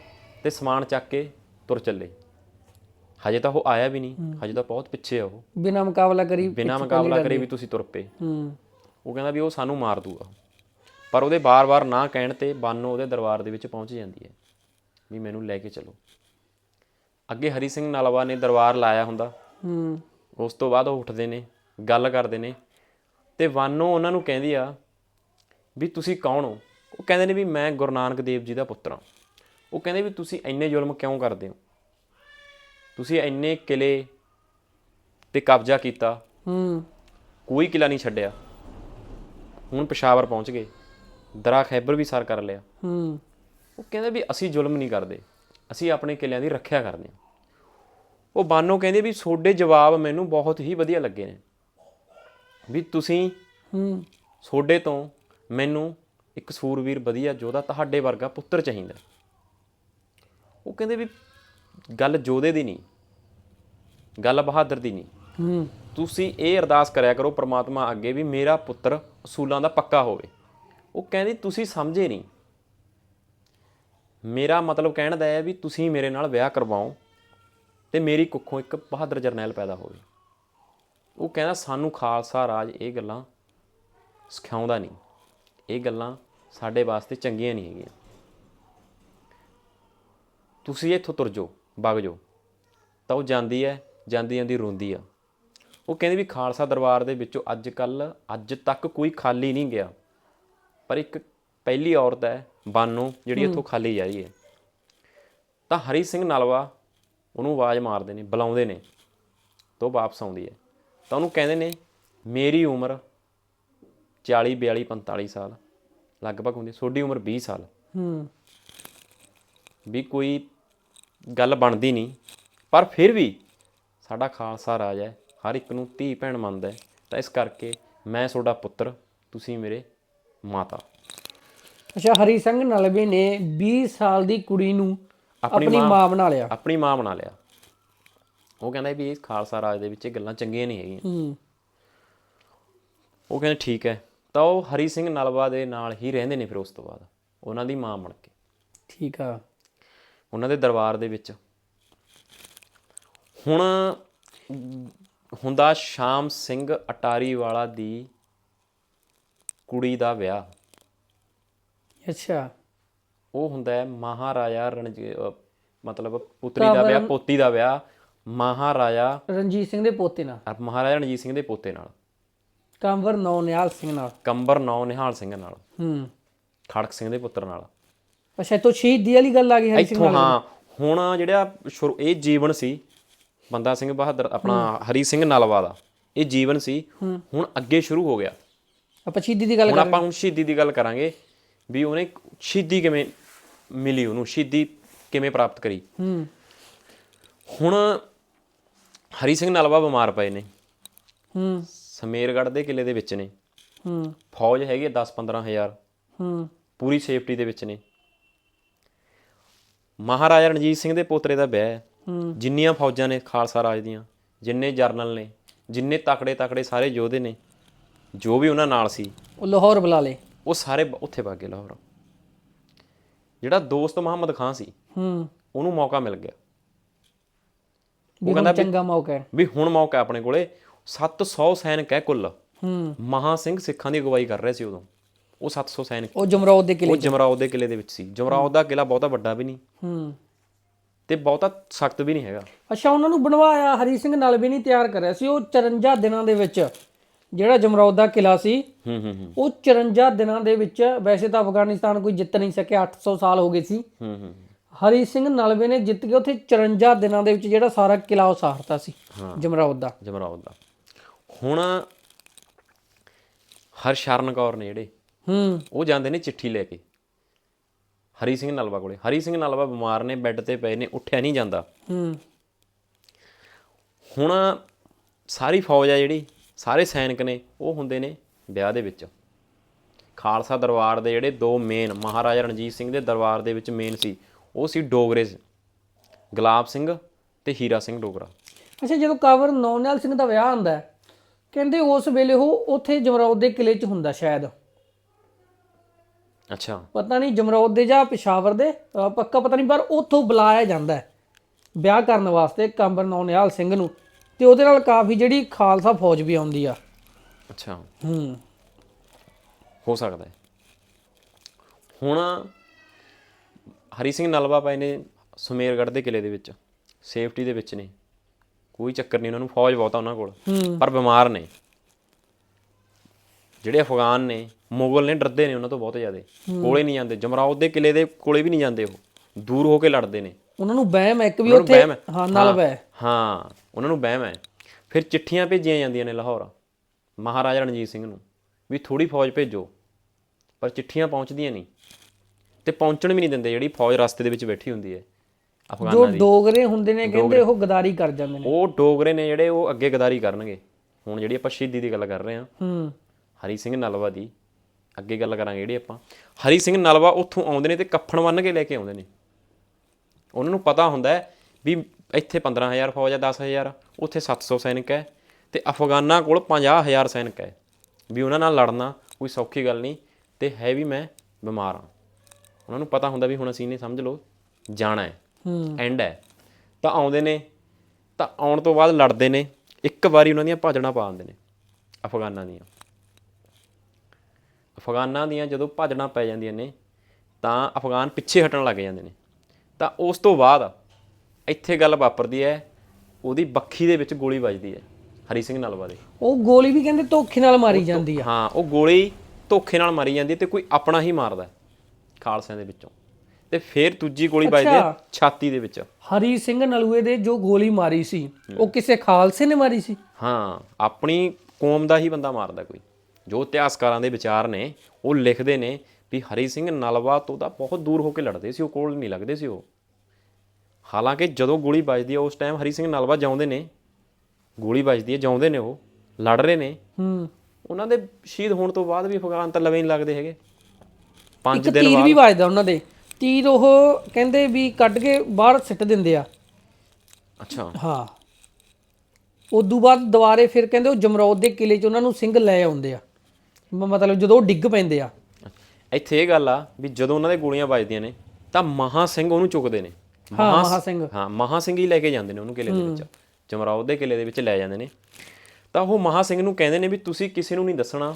ਤੇ ਸਮਾਨ ਚੱਕ ਕੇ ਤੁਰ ਚੱਲੇ। ਹਜੇ ਤਾਂ ਉਹ ਆਇਆ ਵੀ ਨਹੀਂ ਹਜੇ ਤਾਂ ਬਹੁਤ ਪਿੱਛੇ ਆ ਉਹ। ਬਿਨਾ ਮੁਕਾਬਲਾ ਕਰੀ ਬਿਨਾਂ ਮੁਕਾਬਲਾ ਕਰੇ ਵੀ ਤੁਸੀਂ ਤੁਰ ਪਏ। ਹੂੰ। ਉਹ ਕਹਿੰਦਾ ਵੀ ਉਹ ਸਾਨੂੰ ਮਾਰ ਦੂਗਾ। ਪਰ ਉਹਦੇ ਬਾਰ-ਬਾਰ ਨਾ ਕਹਿਣ ਤੇ ਬਾਨੋ ਉਹਦੇ ਦਰਬਾਰ ਦੇ ਵਿੱਚ ਪਹੁੰਚ ਜਾਂਦੀ ਹੈ। ਵੀ ਮੈਨੂੰ ਲੈ ਕੇ ਚਲੋ। ਅੱਗੇ ਹਰੀ ਸਿੰਘ ਨਲਵਾ ਨੇ ਦਰਬਾਰ ਲਾਇਆ ਹੁੰਦਾ। ਹੂੰ। ਉਸ ਤੋਂ ਬਾਅਦ ਉਹ ਉੱਠਦੇ ਨੇ ਗੱਲ ਕਰਦੇ ਨੇ। ਤੇ ਵਾਨੋ ਉਹਨਾਂ ਨੂੰ ਕਹਿੰਦੀ ਆ ਵੀ ਤੁਸੀਂ ਕੌਣ ਹੋ? ਉਹ ਕਹਿੰਦੇ ਨੇ ਵੀ ਮੈਂ ਗੁਰੂ ਨਾਨਕ ਦੇਵ ਜੀ ਦਾ ਪੁੱਤਰ ਹਾਂ। ਉਹ ਕਹਿੰਦੇ ਵੀ ਤੁਸੀਂ ਇੰਨੇ ਜ਼ੁਲਮ ਕਿਉਂ ਕਰਦੇ ਹੋ? ਤੁਸੀਂ ਇੰਨੇ ਕਿਲੇ ਤੇ ਕਬਜ਼ਾ ਕੀਤਾ। ਹੂੰ। ਕੋਈ ਕਿਲਾ ਨਹੀਂ ਛੱਡਿਆ। ਹੁਣ ਪਸ਼ਾਵਰ ਪਹੁੰਚ ਗਏ। ਦਰਾ ਖੈਬਰ ਵੀ ਸਰ ਕਰ ਲਿਆ। ਹੂੰ। ਉਹ ਕਹਿੰਦੇ ਵੀ ਅਸੀਂ ਜ਼ੁਲਮ ਨਹੀਂ ਕਰਦੇ। ਅਸੀਂ ਆਪਣੇ ਕਿਲਿਆਂ ਦੀ ਰੱਖਿਆ ਕਰਦੇ ਹਾਂ ਉਹ ਬਾਨੋ ਕਹਿੰਦੇ ਵੀ ਤੁਹਾਡੇ ਜਵਾਬ ਮੈਨੂੰ ਬਹੁਤ ਹੀ ਵਧੀਆ ਲੱਗੇ ਨੇ। ਵੀ ਤੁਸੀਂ ਹੂੰ। ਤੁਹਾਡੇ ਤੋਂ ਮੈਨੂੰ ਇੱਕ ਸੂਰਵੀਰ ਵਧੀਆ ਯੋਧਾ ਤੁਹਾਡੇ ਵਰਗਾ ਪੁੱਤਰ ਚਾਹੀਦਾ। ਉਹ ਕਹਿੰਦੇ ਵੀ ਗੱਲ ਜੋਧੇ ਦੀ ਨਹੀਂ, ਗੱਲ ਬਹਾਦਰ ਦੀ ਨਹੀਂ। ਹੂੰ ਤੁਸੀਂ ਇਹ ਅਰਦਾਸ ਕਰਿਆ ਕਰੋ ਪ੍ਰਮਾਤਮਾ ਅੱਗੇ ਵੀ ਮੇਰਾ ਪੁੱਤਰ ਅਸੂਲਾਂ ਦਾ ਪੱਕਾ ਹੋਵੇ। ਉਹ ਕਹਿੰਦੀ, ਤੁਸੀਂ ਸਮਝੇ ਨਹੀਂ। ਮੇਰਾ ਮਤਲਬ ਕਹਿਣ ਦਾ ਹੈ ਵੀ ਤੁਸੀਂ ਮੇਰੇ ਨਾਲ ਵਿਆਹ ਕਰਵਾਓ ਤੇ ਮੇਰੀ ਕੁੱਖੋਂ ਇੱਕ ਬਹਾਦਰ ਜਰਨੈਲ ਪੈਦਾ ਹੋਵੇ। ਉਹ ਕਹਿੰਦਾ, ਸਾਨੂੰ ਖਾਲਸਾ ਰਾਜ ਇਹ ਗੱਲਾਂ ਸਿਖਾਉਂਦਾ ਨਹੀਂ। ਇਹ ਗੱਲਾਂ ਸਾਡੇ ਵਾਸਤੇ ਚੰਗੀਆਂ ਨਹੀਂ ਹੈਗੀਆਂ। ਤੁਸੀਂ ਇੱਥੋਂ ਤੁਰ ਜਾਓ। ਵਗ ਜਾਓ। ਤਾਂ ਉਹ ਜਾਂਦੀ ਹੈ ਜਾਂਦੀ ਜਾਂਦੀ ਰੋਂਦੀ ਆ। ਉਹ ਕਹਿੰਦੀ ਵੀ ਖਾਲਸਾ ਦਰਬਾਰ ਦੇ ਵਿੱਚੋਂ ਅੱਜ ਕੱਲ ਅੱਜ ਤੱਕ ਕੋਈ ਖਾਲੀ ਨਹੀਂ ਗਿਆ। ਪਰ ਇੱਕ ਪਹਿਲੀ ਔਰਤ ਹੈ ਬਾਨੋ ਜਿਹੜੀ ਇੱਥੋਂ ਖਾਲੀ ਜਾ ਰਹੀ ਹੈ। ਤਾਂ ਹਰੀ ਸਿੰਘ ਨਲਵਾ ਉਹਨੂੰ ਆਵਾਜ਼ ਮਾਰਦੇ ਨੇ ਬੁਲਾਉਂਦੇ ਨੇ ਤਾਂ ਉਹ ਵਾਪਸ ਆਉਂਦੀ ਹੈ। ਤਾਂ ਉਹਨੂੰ ਕਹਿੰਦੇ ਨੇ ਮੇਰੀ ਉਮਰ 40 42 45 ਸਾਲ ਲਗਭਗ ਹੁੰਦੀ ਤੁਹਾਡੀ ਉਮਰ 20 ਸਾਲ। ਹੂੰ। ਵੀ ਕੋਈ ਗੱਲ ਬਣਦੀ ਨਹੀਂ। ਪਰ ਫਿਰ ਵੀ ਸਾਡਾ ਖਾਲਸਾ ਰਾਜ ਹੈ। ਹਰ ਇੱਕ ਨੂੰ ਧੀ ਭੈਣ ਮੰਨਦਾ ਹੈ। ਤਾਂ ਇਸ ਕਰਕੇ ਮੈਂ ਤੁਹਾਡਾ ਪੁੱਤਰ ਤੁਸੀਂ ਮੇਰੇ ਮਾਤਾ। ਅੱਛਾ ਹਰੀ ਸਿੰਘ ਨਲਵੇ ਨੇ 20 ਸਾਲ ਦੀ ਕੁੜੀ ਨੂੰ ਆਪਣੀ ਮਾਂ ਬਣਾ ਲਿਆ। ਆਪਣੀ ਮਾਂ ਬਣਾ ਲਿਆ। ਉਹ ਕਹਿੰਦਾ ਵੀ ਇਹ ਖਾਲਸਾ ਰਾਜ ਦੇ ਵਿੱਚ ਇਹ ਗੱਲਾਂ ਚੰਗੀਆਂ ਨਹੀਂ ਹੈਗੀਆਂ। ਹੂੰ। ਉਹ ਕਹਿੰਦੇ ਠੀਕ ਹੈ। ਤਾਂ ਉਹ ਹਰੀ ਸਿੰਘ ਨਲਵਾ ਦੇ ਨਾਲ ਹੀ ਰਹਿੰਦੇ ਨੇ ਫਿਰ ਉਸ ਤੋਂ ਬਾਅਦ। ਉਹਨਾਂ ਦੀ ਮਾਂ ਬਣ ਕੇ। ਠੀਕ ਆ। ਉਹਨਾਂ ਦੇ ਦਰਬਾਰ ਦੇ ਵਿੱਚ। ਹੁਣ ਹੁੰਦਾ ਸ਼ਾਮ ਸਿੰਘ ਅਟਾਰੀ ਵਾਲਾ ਦੀ ਕੁੜੀ ਦਾ ਵਿਆਹ। ਅੱਛਾ। ਉਹ ਹੁੰਦਾ ਹੈ ਮਹਾਰਾਜਾ ਰਣਜੀ ਅਹ ਮਤਲਬ ਪੁੱਤਰੀ ਦਾ ਵਿਆਹ ਪੋਤੀ ਦਾ ਵਿਆਹ। ਮਹਾਰਾਜਾ ਰਣਜੀਤ ਸਿੰਘ ਦੇ ਪੋਤੇ ਨਾਲ। ਮਹਾਰਾਜਾ ਰਣਜੀਤ ਸਿੰਘ ਦੇ ਪੋਤੇ ਨਾਲ। ਕੰਵਰ ਨੌ ਨਿਹਾਲ ਸਿੰਘ ਨਾਲ। ਕੰਬਰ ਨੌ ਨਿਹਾਲ ਸਿੰਘ ਨਾਲ। ਹੂੰ। ਖੜਕ ਸਿੰਘ ਦੇ ਪੁੱਤਰ ਨਾਲ। ਅੱਛਾ ਤੋਂ ਸ਼ਹੀਦੀ ਵਾਲੀ ਗੱਲ ਆ ਗਈ ਹਰੀ ਸਿੰਘ ਇੱਥੋਂ ਹਾਂ ਹੁਣ ਜਿਹੜਾ ਸ਼ੁਰੂ ਇਹ ਜੀਵਨ ਸੀ ਬੰਦਾ ਸਿੰਘ ਬਹਾਦਰ ਆਪਣਾ ਹਰੀ ਸਿੰਘ ਨਲਵਾ ਦਾ। ਇਹ ਜੀਵਨ ਸੀ ਹੁਣ ਅੱਗੇ ਸ਼ੁਰੂ ਹੋ ਗਿਆ। ਆਪਾਂ ਸ਼ਹੀਦੀ ਦੀ ਗੱਲ ਹੁਣ ਆਪਾਂ ਹੁਣ ਸ਼ਹੀਦੀ ਦੀ ਗੱਲ ਕਰਾਂਗੇ ਵੀ ਉਹਨੇ ਸ਼ਹੀਦੀ ਕਿਵੇਂ ਮਿਲੀ ਉਹਨੂੰ ਸ਼ਹੀਦੀ ਕਿਵੇਂ ਪ੍ਰਾਪਤ ਕਰੀ। ਹੂੰ। ਹੁਣ ਹਰੀ ਸਿੰਘ ਨਲਵਾ ਬਿਮਾਰ ਪਏ ਨੇ। ਹੂੰ। ਸਮੇਰਗੜ੍ਹ ਦੇ ਕਿਲੇ ਦੇ ਵਿੱਚ ਨੇ। ਹੂੰ। ਫੌਜ ਹੈਗੀ 10-15 ਹਜ਼ਾਰ। ਹੂੰ। ਪੂਰੀ ਸੇਫਟੀ ਦੇ ਵਿੱਚ ਨੇ। ਮਹਾਰਾਜਾ ਰਣਜੀਤ ਸਿੰਘ ਦੇ ਪੋਤਰੇ ਦਾ ਵਿਆਹ ਹੈ। ਜਿੰਨੀਆਂ ਫੌਜਾਂ ਨੇ ਖਾਲਸਾ ਰਾਜ ਦੀਆਂ ਜਿੰਨੇ ਜਰਨਲ ਨੇ ਜਿੰਨੇ ਤਕੜੇ ਤਕੜੇ ਸਾਰੇ ਯੋਧੇ ਨੇ ਜੋ ਵੀ ਉਹਨਾਂ ਨਾਲ ਸੀ ਉਹ ਲਾਹੌਰ ਬੁਲਾ ਲੇ ਉਹ ਸਾਰੇ ਉੱਥੇ ਵਗ ਗਏ ਲਾਹੌਰ। ਜਿਹੜਾ ਦੋਸਤ ਮੁਹੰਮਦ ਖਾਨ ਸੀ ਹੂੰ। ਉਹਨੂੰ ਮੌਕਾ ਮਿਲ ਗਿਆ। ਵੀ ਹੁਣ ਚੰਗਾ ਮੌਕਾ ਹੈ। ਵੀ ਹੁਣ ਮੌਕਾ ਆਪਣੇ ਕੋਲੇ। 700 ਸੈਨਿਕ ਹੈ ਕੁੱਲ। ਹੂੰ। ਮਹਾ ਸਿੰਘ ਸਿੱਖਾਂ ਦੀ ਅਗਵਾਈ ਕਰ ਰਹੇ ਸੀ ਉਦੋਂ। ਉਹ 700 ਸੈਨਿਕ ਉਹ ਜਮਰੌਦ ਦੇ ਕਿਲੇ ਉਹ ਜਮਰਾਉਦ ਦੇ ਕਿਲੇ ਦੇ ਵਿੱਚ ਸੀ। ਜਮਰਾਉਦ ਦਾ ਕਿਲਾ ਬਹੁਤਾ ਵੱਡਾ ਵੀ ਨਹੀਂ। ਹੂੰ। ਤੇ ਬਹੁਤਾ ਸਖਤ ਵੀ ਨਹੀਂ ਹੈਗਾ। ਅੱਛਾ ਉਹਨਾਂ ਨੂੰ ਬਣਵਾਇਆ ਹਰੀ ਸਿੰਘ ਨਲਵੇ ਨੇ ਤਿਆਰ ਕਰਿਆ ਸੀ। ਉਹ 54 ਦਿਨਾਂ ਦੇ ਵਿੱਚ ਜਿਹੜਾ ਜਮਰੌਦ ਦਾ ਕਿਲਾ ਸੀ ਹੂੰ ਹੂੰ ਉਹ 54 ਦਿਨਾਂ ਦੇ ਵਿੱਚ ਵੈਸੇ ਤਾਂ ਅਫਗਾਨਿਸਤਾਨ ਕੋਈ ਜਿੱਤ ਨਹੀਂ ਸਕਿਆ। 800 ਸਾਲ ਹੋ ਗਏ ਸੀ। ਹੂੰ ਹੂੰ ਹਰੀ ਸਿੰਘ ਨਲਵੇ ਨੇ ਜਿੱਤ ਕੇ ਉੱਥੇ 54 ਦਿਨਾਂ ਦੇ ਵਿੱਚ ਜਿਹੜਾ ਸਾਰਾ ਕਿਲਾ ਉਸਾਰਤਾ ਸੀ ਜਮਰੌਦ ਦਾ। ਜਮਰਾਉਦ ਦਾ। ਹੁਣ ਹਰਸ਼ਰਨ ਕੌਰ ਨੇ ਜਿਹੜੇ ਹੂੰ। ਉਹ ਜਾਂਦੇ ਨੇ ਚਿੱਠੀ ਲੈ ਕੇ। ਹਰੀ ਸਿੰਘ ਨਲਵਾ ਕੋਲੇ। ਹਰੀ ਸਿੰਘ ਨਲਵਾ ਬਿਮਾਰ ਨੇ ਬੈੱਡ ਤੇ ਪਏ ਨੇ ਉੱਠਿਆ ਨਹੀਂ ਜਾਂਦਾ। ਹੂੰ। ਹੁਣ ਸਾਰੀ ਫੌਜ ਆ ਜਿਹੜੀ ਸਾਰੇ ਸੈਨਿਕ ਨੇ ਉਹ ਹੁੰਦੇ ਨੇ ਵਿਆਹ ਦੇ ਵਿੱਚ। ਖਾਲਸਾ ਦਰਬਾਰ ਦੇ ਜਿਹੜੇ ਦੋ ਮੇਨ ਮਹਾਰਾਜਾ ਰਣਜੀਤ ਸਿੰਘ ਦੇ ਦਰਬਾਰ ਦੇ ਵਿੱਚ ਮੇਨ ਸੀ। ਉਹ ਸੀ ਡੋਗਰੇ ਗੁਲਾਬ ਸਿੰਘ ਤੇ ਹੀਰਾ ਸਿੰਘ ਡੋਗਰਾ। ਅੱਛਾ ਜਦੋਂ ਕਾਵਰ ਨੌਨਿਆਲ ਸਿੰਘ ਦਾ ਵਿਆਹ ਹੁੰਦਾ ਕਹਿੰਦੇ ਉਸ ਵੇਲੇ ਉਹ ਉੱਥੇ ਜਮਰੌਦ ਦੇ ਕਿਲੇ 'ਚ ਹੁੰਦਾ ਸ਼ਾਇਦ। ਅੱਛਾ। ਪਤਾ ਨਹੀਂ ਜਮਰੌਦ ਦੇ ਜਾਂ ਪਿਸ਼ਾਵਰ ਦੇ ਪੱਕਾ ਪਤਾ ਨਹੀਂ ਪਰ ਉੱਥੋਂ ਬੁਲਾਇਆ ਜਾਂਦਾ ਹੈ। ਵਿਆਹ ਕਰਨ ਵਾਸਤੇ ਕੰਬਰ ਨੌਨਿਆਲ ਸਿੰਘ ਨੂੰ ਤੇ ਉਹਦੇ ਨਾਲ ਕਾਫੀ ਜਿਹੜੀ ਖਾਲਸਾ ਫੌਜ ਵੀ ਆਉਂਦੀ ਆ। ਅੱਛਾ। ਹੂੰ। ਹੋ ਸਕਦਾ ਹੈ। ਹੁਣ ਹਰੀ ਸਿੰਘ ਨਲਵਾ ਪਏ ਨੇ ਸੁਮੇਰਗੜ੍ਹ ਦੇ ਕਿਲੇ ਦੇ ਵਿੱਚ। ਸੇਫਟੀ ਦੇ ਵਿੱਚ ਨੇ। ਕੋਈ ਚੱਕਰ ਨਹੀਂ ਉਹਨਾਂ ਨੂੰ ਫੌਜ ਬਹੁਤ ਉਹਨਾਂ ਕੋਲ। ਪਰ ਬਿਮਾਰ ਨੇ। ਜਿਹੜੇ ਅਫਗਾਨ ਨੇ ਮੁਗਲ ਨੇ ਡਰਦੇ ਨੇ ਉਹਨਾਂ ਤੋਂ ਬਹੁਤ ਜ਼ਿਆਦਾ। ਕੋਲੇ ਨਹੀਂ ਜਾਂਦੇ। ਜਮਰਾਉਦ ਦੇ ਕਿਲੇ ਦੇ ਕੋਲੇ ਵੀ ਨਹੀਂ ਜਾਂਦੇ ਉਹ। ਦੂਰ ਹੋ ਕੇ ਲੜਦੇ ਨੇ। ਉਹਨਾਂ ਨੂੰ ਵਹਿਮ ਹੈ ਇੱਕ ਵੀ ਉੱਥੇ ਹੈ। ਨਾਲ ਵਹਿ ਹਾਂ ਉਹਨਾਂ ਨੂੰ ਵਹਿਮ ਹੈ। ਫਿਰ ਚਿੱਠੀਆਂ ਭੇਜੀਆਂ ਜਾਂਦੀਆਂ ਨੇ ਲਾਹੌਰ। ਮਹਾਰਾਜਾ ਰਣਜੀਤ ਸਿੰਘ ਨੂੰ ਵੀ ਥੋੜੀ ਫੌਜ ਭੇਜੋ ਪਰ ਚਿੱਠੀਆਂ ਪਹੁੰਚਦੀਆਂ ਨਹੀਂ। ਤੇ ਪਹੁੰਚਣ ਵੀ ਨਹੀਂ ਦਿੰਦੇ। ਜਿਹੜੀ ਫੌਜ ਰਸਤੇ ਦੇ ਵਿੱਚ ਬੈਠੀ ਹੁੰਦੀ ਹੈ ਜੋ ਅਫਗਾਨਾਂ ਦੀ। ਡੋਗਰੇ ਹੁੰਦੇ ਨੇ ਕਹਿੰਦੇ ਉਹ ਗਦਾਰੀ ਕਰ ਜਾਂਦੇ ਨੇ। ਉਹ ਡੋਗਰੇ ਨੇ ਜਿਹੜੇ ਉਹ ਅੱਗੇ ਗਦਾਰੀ ਕਰਨਗੇ। ਹੁਣ ਜਿਹੜੀ ਆਪਾਂ ਸ਼ਹੀਦੀ ਦੀ ਗੱਲ ਕਰ ਰਹੇ ਹਾਂ। ਹੂੰ। ਹਰੀ ਸਿੰਘ ਨਲਵਾ ਦੀ ਅੱਗੇ ਗੱਲ ਕਰਾਂਗੇ ਜਿਹੜੀ ਆਪਾਂ। ਹਰੀ ਸਿੰਘ ਨਲਵਾ ਉੱਥੋਂ ਆਉਂਦੇ ਨੇ ਤੇ ਕੱਫਣ ਬੰਨ ਕੇ ਲੈ ਕੇ ਆਉਂਦੇ ਨੇ। ਉਹਨਾਂ ਨੂੰ ਪਤਾ ਹੁੰਦਾ ਵੀ ਇੱਥੇ 15000 ਫੌਜ ਹੈ 10000 ਉੱਥੇ 700 ਸੈਨਿਕ ਹੈ ਤੇ ਅਫਗਾਨਾਂ ਕੋਲ 50000 ਸੈਨਿਕ ਹੈ। ਵੀ ਉਹਨਾਂ ਨਾਲ ਲੜਨਾ ਕੋਈ ਸੌਖੀ ਗੱਲ ਨਹੀਂ ਤੇ ਹੈ ਵੀ ਮੈਂ ਬਿਮਾਰ ਹਾਂ। ਉਹਨਾਂ ਨੂੰ ਪਤਾ ਹੁੰਦਾ ਵੀ ਹੁਣ ਅਸੀਂ ਨੇ ਸਮਝ ਲਓ ਜਾਣਾ ਹੈ ਹੂੰ। ਐਂਡ ਹੈ। ਤਾਂ ਆਉਂਦੇ ਨੇ ਤਾਂ ਆਉਣ ਤੋਂ ਬਾਅਦ ਲੜਦੇ ਨੇ ਇੱਕ ਵਾਰੀ ਉਹਨਾਂ ਦੀਆਂ ਭਾਜੜਾਂ ਪਾ ਦਿੰਦੇ ਨੇ ਅਫਗਾਨਾਂ ਦੀਆਂ। ਅਫਗਾਨਾਂ ਦੀਆਂ ਜਦੋਂ ਭਾਜੜਾਂ ਪੈ ਜਾਂਦੀਆਂ ਨੇ ਤਾਂ ਅਫਗਾਨ ਪਿੱਛੇ ਹਟਣ ਲੱਗ ਜਾਂਦੇ ਨੇ। ਤਾਂ ਉਸ ਤੋਂ ਬਾਅਦ ਇੱਥੇ ਗੱਲ ਵਾਪਰਦੀ ਹੈ ਉਹਦੀ ਬੱਖੀ ਦੇ ਵਿੱਚ ਗੋਲੀ ਵੱਜਦੀ ਹੈ ਹਰੀ ਸਿੰਘ ਨਲਵਾ ਦੇ। ਉਹ ਗੋਲੀ ਵੀ ਕਹਿੰਦੇ ਧੋਖੇ ਨਾਲ ਮਾਰੀ ਜਾਂਦੀ ਆ। ਹਾਂ ਉਹ ਗੋਲੀ ਧੋਖੇ ਨਾਲ ਮਾਰੀ ਜਾਂਦੀ ਤੇ ਕੋਈ ਆਪਣਾ ਹੀ ਮਾਰਦਾ ਖਾਲਸਿਆਂ ਦੇ ਵਿੱਚੋਂ। ਤੇ ਫਿਰ ਦੂਜੀ ਗੋਲੀ ਵੱਜਦੀ ਹੈ। ਛਾਤੀ ਦੇ ਵਿੱਚ। ਹਰੀ ਸਿੰਘ ਨਲੂਏ ਦੇ ਜੋ ਗੋਲੀ ਮਾਰੀ ਸੀ ਉਹ ਕਿਸੇ ਖਾਲਸੇ ਨੇ ਮਾਰੀ ਸੀ? ਹਾਂ ਆਪਣੀ ਕੌਮ ਦਾ ਹੀ ਬੰਦਾ ਮਾਰਦਾ ਕੋਈ। ਜੋ ਇਤਿਹਾਸਕਾਰਾਂ ਦੇ ਵਿਚਾਰ ਨੇ ਉਹ ਲਿਖਦੇ ਨੇ ਵੀ ਹਰੀ ਸਿੰਘ ਨਲਵਾ ਤੋਂ ਤਾਂ ਬਹੁਤ ਦੂਰ ਹੋ ਕੇ ਲੜਦੇ ਸੀ ਉਹ ਕੋਲ ਨਹੀਂ ਲੱਗਦੇ ਸੀ ਉਹ। ਹਾਲਾਂਕਿ ਜਦੋਂ ਗੋਲੀ ਵੱਜਦੀ ਹੈ ਉਸ ਟਾਈਮ ਹਰੀ ਸਿੰਘ ਨਲਵਾ ਜਾਉਂਦੇ ਨੇ ਗੋਲੀ ਵੱਜਦੀ ਹੈ ਜਾਉਂਦੇ ਨੇ ਉਹ ਲੜ ਰਹੇ ਨੇ। ਹੂੰ। ਉਹਨਾਂ ਦੇ ਸ਼ਹੀਦ ਹੋਣ ਤੋਂ ਬਾਅਦ ਵੀ ਅਫਗਾਨ ਤਾਂ ਲਵੇਂ ਨਹੀਂ ਲੱਗਦੇ ਹੈਗੇ। ਪੰਜ ਦਿਨ ਤੀਰ ਬਾਅਦ ਵੀ ਵੱਜਦਾ ਉਹਨਾਂ ਦੇ। ਤੀਰ ਉਹ ਕਹਿੰਦੇ ਵੀ ਕੱਢ ਕੇ ਬਾਹਰ ਸਿੱਟ ਦਿੰਦੇ ਆ। ਅੱਛਾ। ਹਾਂ। ਉਦੋਂ ਬਾਅਦ ਦੁਬਾਰੇ ਫਿਰ ਕਹਿੰਦੇ ਉਹ ਜਮਰੌਦ ਦੇ ਕਿਲੇ 'ਚ ਉਹਨਾਂ ਨੂੰ ਸਿੰਘ ਲੈ ਆਉਂਦੇ ਆ। ਮ- ਮਤਲਬ ਜਦੋਂ ਉਹ ਡਿੱਗ ਪੈਂਦੇ ਆ। ਇੱਥੇ ਇਹ ਗੱਲ ਆ ਵੀ ਜਦੋਂ ਉਹਨਾਂ ਦੇ ਗੋਲੀਆਂ ਵੱਜਦੀਆਂ ਨੇ ਤਾਂ ਮਹਾ ਸਿੰਘ ਉਹਨੂੰ ਚੁੱਕਦੇ ਨੇ। ਹਾਂ ਮਹਾਂ- ਸਿੰਘ। ਹਾਂ ਮਹਾ ਸਿੰਘ ਹੀ ਲੈ ਕੇ ਜਾਂਦੇ ਨੇ ਉਹਨੂੰ ਕਿਲੇ ਦੇ ਵਿੱਚ। ਜਮਰਾਉਦ ਦੇ ਕਿਲੇ ਦੇ ਵਿੱਚ ਲੈ ਜਾਂਦੇ ਨੇ। ਤਾਂ ਉਹ ਮਹਾ ਸਿੰਘ ਨੂੰ ਕਹਿੰਦੇ ਨੇ ਵੀ ਤੁਸੀਂ ਕਿਸੇ ਨੂੰ ਨਹੀਂ ਦੱਸਣਾ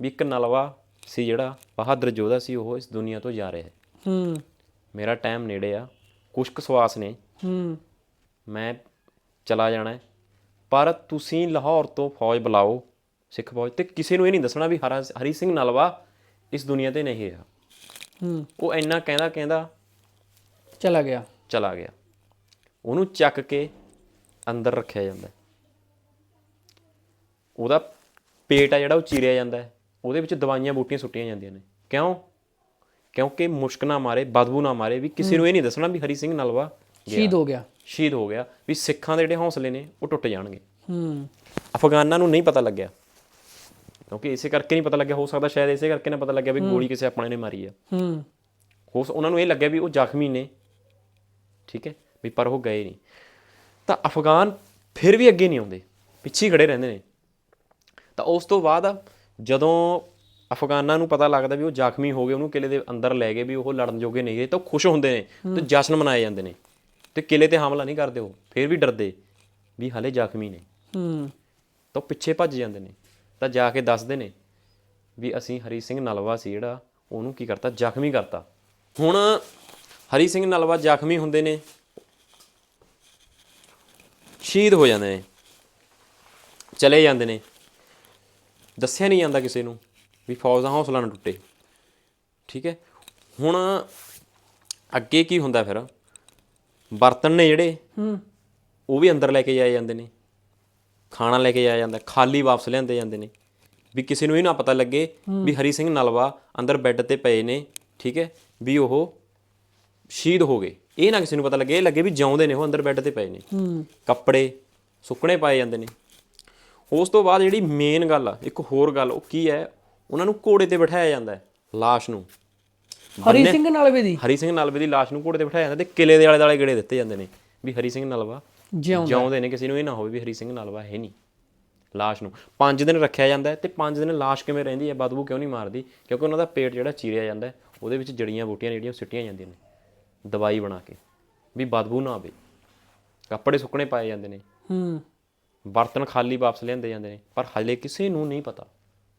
ਵੀ ਇੱਕ ਨਲਵਾ ਸੀ ਜਿਹੜਾ ਬਹਾਦਰ ਯੋਧਾ ਸੀ ਉਹ ਇਸ ਦੁਨੀਆ ਤੋਂ ਜਾ ਰਿਹਾ ਹੈ। ਹੂੰ। ਮੇਰਾ ਟਾਈਮ ਨੇੜੇ ਆ ਕੁਛ ਕੁ ਸਵਾਸ ਨੇ। ਹੂੰ। ਮੈਂ ਚਲਾ ਜਾਣਾ ਹੈ। ਪਰ ਤੁਸੀਂ ਲਾਹੌਰ ਤੋਂ ਫੌਜ ਬੁਲਾਓ। ਸਿੱਖ ਫੌਜ। ਤੇ ਕਿਸੇ ਨੂੰ ਇਹ ਨਹੀਂ ਦੱਸਣਾ ਵੀ ਹਰਾ ਹਰੀ ਸਿੰਘ ਨਲਵਾ ਇਸ ਦੁਨੀਆ ਤੇ ਨਹੀਂ ਰਿਹਾ। ਹੂੰ। ਉਹ ਇੰਨਾ ਕਹਿੰਦਾ ਕਹਿੰਦਾ ਚਲਾ ਗਿਆ। ਚਲਾ ਗਿਆ। ਉਹਨੂੰ ਚੱਕ ਕੇ ਅੰਦਰ ਰੱਖਿਆ ਜਾਂਦਾ। ਉਹਦਾ ਪੇਟ ਆ ਜਿਹੜਾ ਉਹ ਚੀਰਿਆ ਜਾਂਦਾ। ਉਹਦੇ ਵਿੱਚ ਦਵਾਈਆਂ ਬੂਟੀਆਂ ਸੁੱਟੀਆਂ ਜਾਂਦੀਆਂ ਨੇ। ਕਿਉਂ? ਕਿਉਂਕਿ ਮੁਸ਼ਕ ਨਾ ਮਾਰੇ ਬਦਬੂ ਨਾ ਮਾਰੇ ਵੀ ਕਿਸੇ ਨੂੰ ਇਹ ਨਹੀਂ ਦੱਸਣਾ ਵੀ ਹਰੀ ਸਿੰਘ ਨਲਵਾ ਸ਼ਹੀਦ ਹੋ ਗਿਆ। ਸ਼ਹੀਦ ਹੋ ਗਿਆ। ਵੀ ਸਿੱਖਾਂ ਦੇ ਜਿਹੜੇ ਹੌਸਲੇ ਨੇ ਉਹ ਟੁੱਟ ਜਾਣਗੇ। ਹੂੰ। ਅਫਗਾਨਾਂ ਨੂੰ ਨਹੀਂ ਪਤਾ ਲੱਗਿਆ। ਕਿਉਂਕਿ ਇਸੇ ਕਰਕੇ ਨਹੀਂ ਪਤਾ ਲੱਗਿਆ ਹੋ ਸਕਦਾ ਸ਼ਾਇਦ ਇਸੇ ਕਰਕੇ ਨਾ ਪਤਾ ਲੱਗਿਆ ਵੀ ਗੋਲੀ ਕਿਸੇ ਆਪਣੇ ਨੇ ਮਾਰੀ ਆ। ਹੂੰ। ਹੋ ਉਹਨਾਂ ਨੂੰ ਇਹ ਲੱਗਿਆ ਵੀ ਉਹ ਜ਼ਖਮੀ ਨੇ। ਠੀਕ ਹੈ? ਵੀ ਪਰ ਉਹ ਗਏ ਨਹੀਂ। ਤਾਂ ਅਫਗਾਨ ਫਿਰ ਵੀ ਅੱਗੇ ਨਹੀਂ ਆਉਂਦੇ। ਪਿੱਛੇ ਖੜੇ ਰਹਿੰਦੇ ਨੇ। ਤਾਂ ਉਸ ਤੋਂ ਬਾਅਦ ਜਦੋਂ ਅਫਗਾਨਾਂ ਨੂੰ ਪਤਾ ਲੱਗਦਾ ਵੀ ਉਹ ਜ਼ਖਮੀ ਹੋ ਗਏ ਉਹਨੂੰ ਕਿਲੇ ਦੇ ਅੰਦਰ ਲੈ ਗਏ ਵੀ ਉਹ ਲੜਨ ਜੋਗੇ ਨਹੀਂ ਗਏ ਤਾਂ ਉਹ ਖੁਸ਼ ਹੁੰਦੇ ਨੇ ਤੇ ਜਸ਼ਨ ਮਨਾਏ ਜਾਂਦੇ ਨੇ। ਤੇ ਕਿਲੇ ਤੇ ਹਮਲਾ ਨਹੀਂ ਕਰਦੇ ਉਹ। ਫਿਰ ਵੀ ਡਰਦੇ ਵੀ ਹਲੇ ਜ਼ਖਮੀ ਨੇ। ਹੂੰ। ਤਾਂ ਪਿੱਛੇ ਭੱਜ ਜਾਂਦੇ ਨੇ। ਤਾਂ ਜਾ ਕੇ ਦੱਸਦੇ ਨੇ ਵੀ ਅਸੀਂ ਹਰੀ ਸਿੰਘ ਨਲਵਾ ਸੀ ਜਿਹੜਾ ਉਹਨੂੰ ਕੀ ਕਰਤਾ? ਜ਼ਖਮੀ ਕਰਤਾ। ਹੁਣ ਹਰੀ ਸਿੰਘ ਨਲਵਾ ਜ਼ਖਮੀ ਹੁੰਦੇ ਨੇ ਸ਼ਹੀਦ ਹੋ ਜਾਂਦੇ ਨੇ ਚਲੇ ਜਾਂਦੇ ਨੇ। ਦੱਸਿਆ ਨਹੀਂ ਜਾਂਦਾ ਕਿਸੇ ਨੂੰ ਵੀ ਫੌਜ ਦਾ ਹੌਸਲਾ ਨਾ ਟੁੱਟੇ। ਠੀਕ ਹੈ? ਹੁਣ ਅੱਗੇ ਕੀ ਹੁੰਦਾ ਫਿਰ? ਬਰਤਨ ਨੇ ਜਿਹੜੇ ਹੂੰ। ਉਹ ਵੀ ਅੰਦਰ ਲੈ ਕੇ ਜਾਏ ਜਾਂਦੇ ਨੇ। ਖਾਣਾ ਲੈ ਕੇ ਜਾਇਆ ਜਾਂਦਾ ਖਾਲੀ ਵਾਪਸ ਲਿਆਂਦੇ ਜਾਂਦੇ ਨੇ। ਵੀ ਕਿਸੇ ਨੂੰ ਇਹ ਨਾ ਪਤਾ ਲੱਗੇ ਵੀ ਹਰੀ ਸਿੰਘ ਨਲਵਾ ਅੰਦਰ ਬੈੱਡ ਤੇ ਪਏ ਨੇ ਠੀਕ ਹੈ ਵੀ ਉਹ ਸ਼ਹੀਦ ਹੋ ਗਏ। ਇਹ ਨਾ ਕਿਸੇ ਨੂੰ ਪਤਾ ਲੱਗੇ ਇਹ ਲੱਗੇ ਵੀ ਜਿਉਂਦੇ ਨੇ ਉਹ ਅੰਦਰ ਬੈੱਡ ਤੇ ਪਏ ਨੇ। ਕੱਪੜੇ ਸੁੱਕਣੇ ਪਾਏ ਜਾਂਦੇ ਨੇ। ਉਸ ਤੋਂ ਬਾਅਦ ਜਿਹੜੀ ਮੇਨ ਗੱਲ ਆ ਇੱਕ ਹੋਰ ਗੱਲ ਉਹ ਕੀ ਹੈ ਉਹਨਾਂ ਨੂੰ ਘੋੜੇ ਤੇ ਬਿਠਾਇਆ ਜਾਂਦਾ ਹੈ ਲਾਸ਼ ਨੂੰ। ਹਰੀ ਸਿੰਘ ਨਲਵੇ ਦੀ? ਹਰੀ ਸਿੰਘ ਨਲਵੇ ਦੀ ਲਾਸ਼ ਨੂੰ ਘੋੜੇ ਤੇ ਬਿਠਾਇਆ ਜਾਂਦਾ ਤੇ ਕਿਲੇ ਦੇ ਆਲੇ ਦੁਆਲੇ ਗੇੜੇ ਦਿੱਤੇ ਜਾਂਦੇ ਨੇ। ਵੀ ਹਰੀ ਸਿੰਘ ਨਲਵਾ ਜਿਉਂਦੇ। ਨੇ ਕਿਸੇ ਨੂੰ ਇਹ ਨਾ ਹੋਵੇ ਵੀ ਹਰੀ ਸਿੰਘ ਨਲਵਾ ਹੈ ਨਹੀਂ। ਲਾਸ਼ ਨੂੰ। 5 ਦਿਨ ਰੱਖਿਆ ਜਾਂਦਾ ਤੇ 5 ਦਿਨ ਲਾਸ਼ ਕਿਵੇਂ ਰਹਿੰਦੀ ਹੈ ਬਦਬੂ ਕਿਉਂ ਨਹੀਂ ਮਾਰਦੀ? ਕਿਉਂਕਿ ਉਹਨਾਂ ਦਾ ਪੇਟ ਜਿਹੜਾ ਚੀਰਿਆ ਜਾਂਦਾ ਉਹਦੇ ਵਿੱਚ ਜੜੀਆਂ ਬੂਟੀਆਂ ਜਿਹੜੀਆਂ ਸਿੱਟੀਆਂ ਜਾਂਦੀਆਂ ਨੇ ਦਵਾਈ ਬਣਾ ਕੇ ਵੀ ਬਦਬੂ ਨਾ ਆਵੇ। ਕੱਪੜੇ ਸੁੱਕਣੇ ਪਾਏ ਜਾਂਦੇ ਨੇ। ਹੂੰ। ਬਰਤਨ ਖਾਲੀ ਵਾਪਸ ਲਿਆਂਦੇ ਜਾਂਦੇ ਨੇ। ਪਰ ਹਲੇ ਕਿਸੇ ਨੂੰ ਨਹੀਂ ਪਤਾ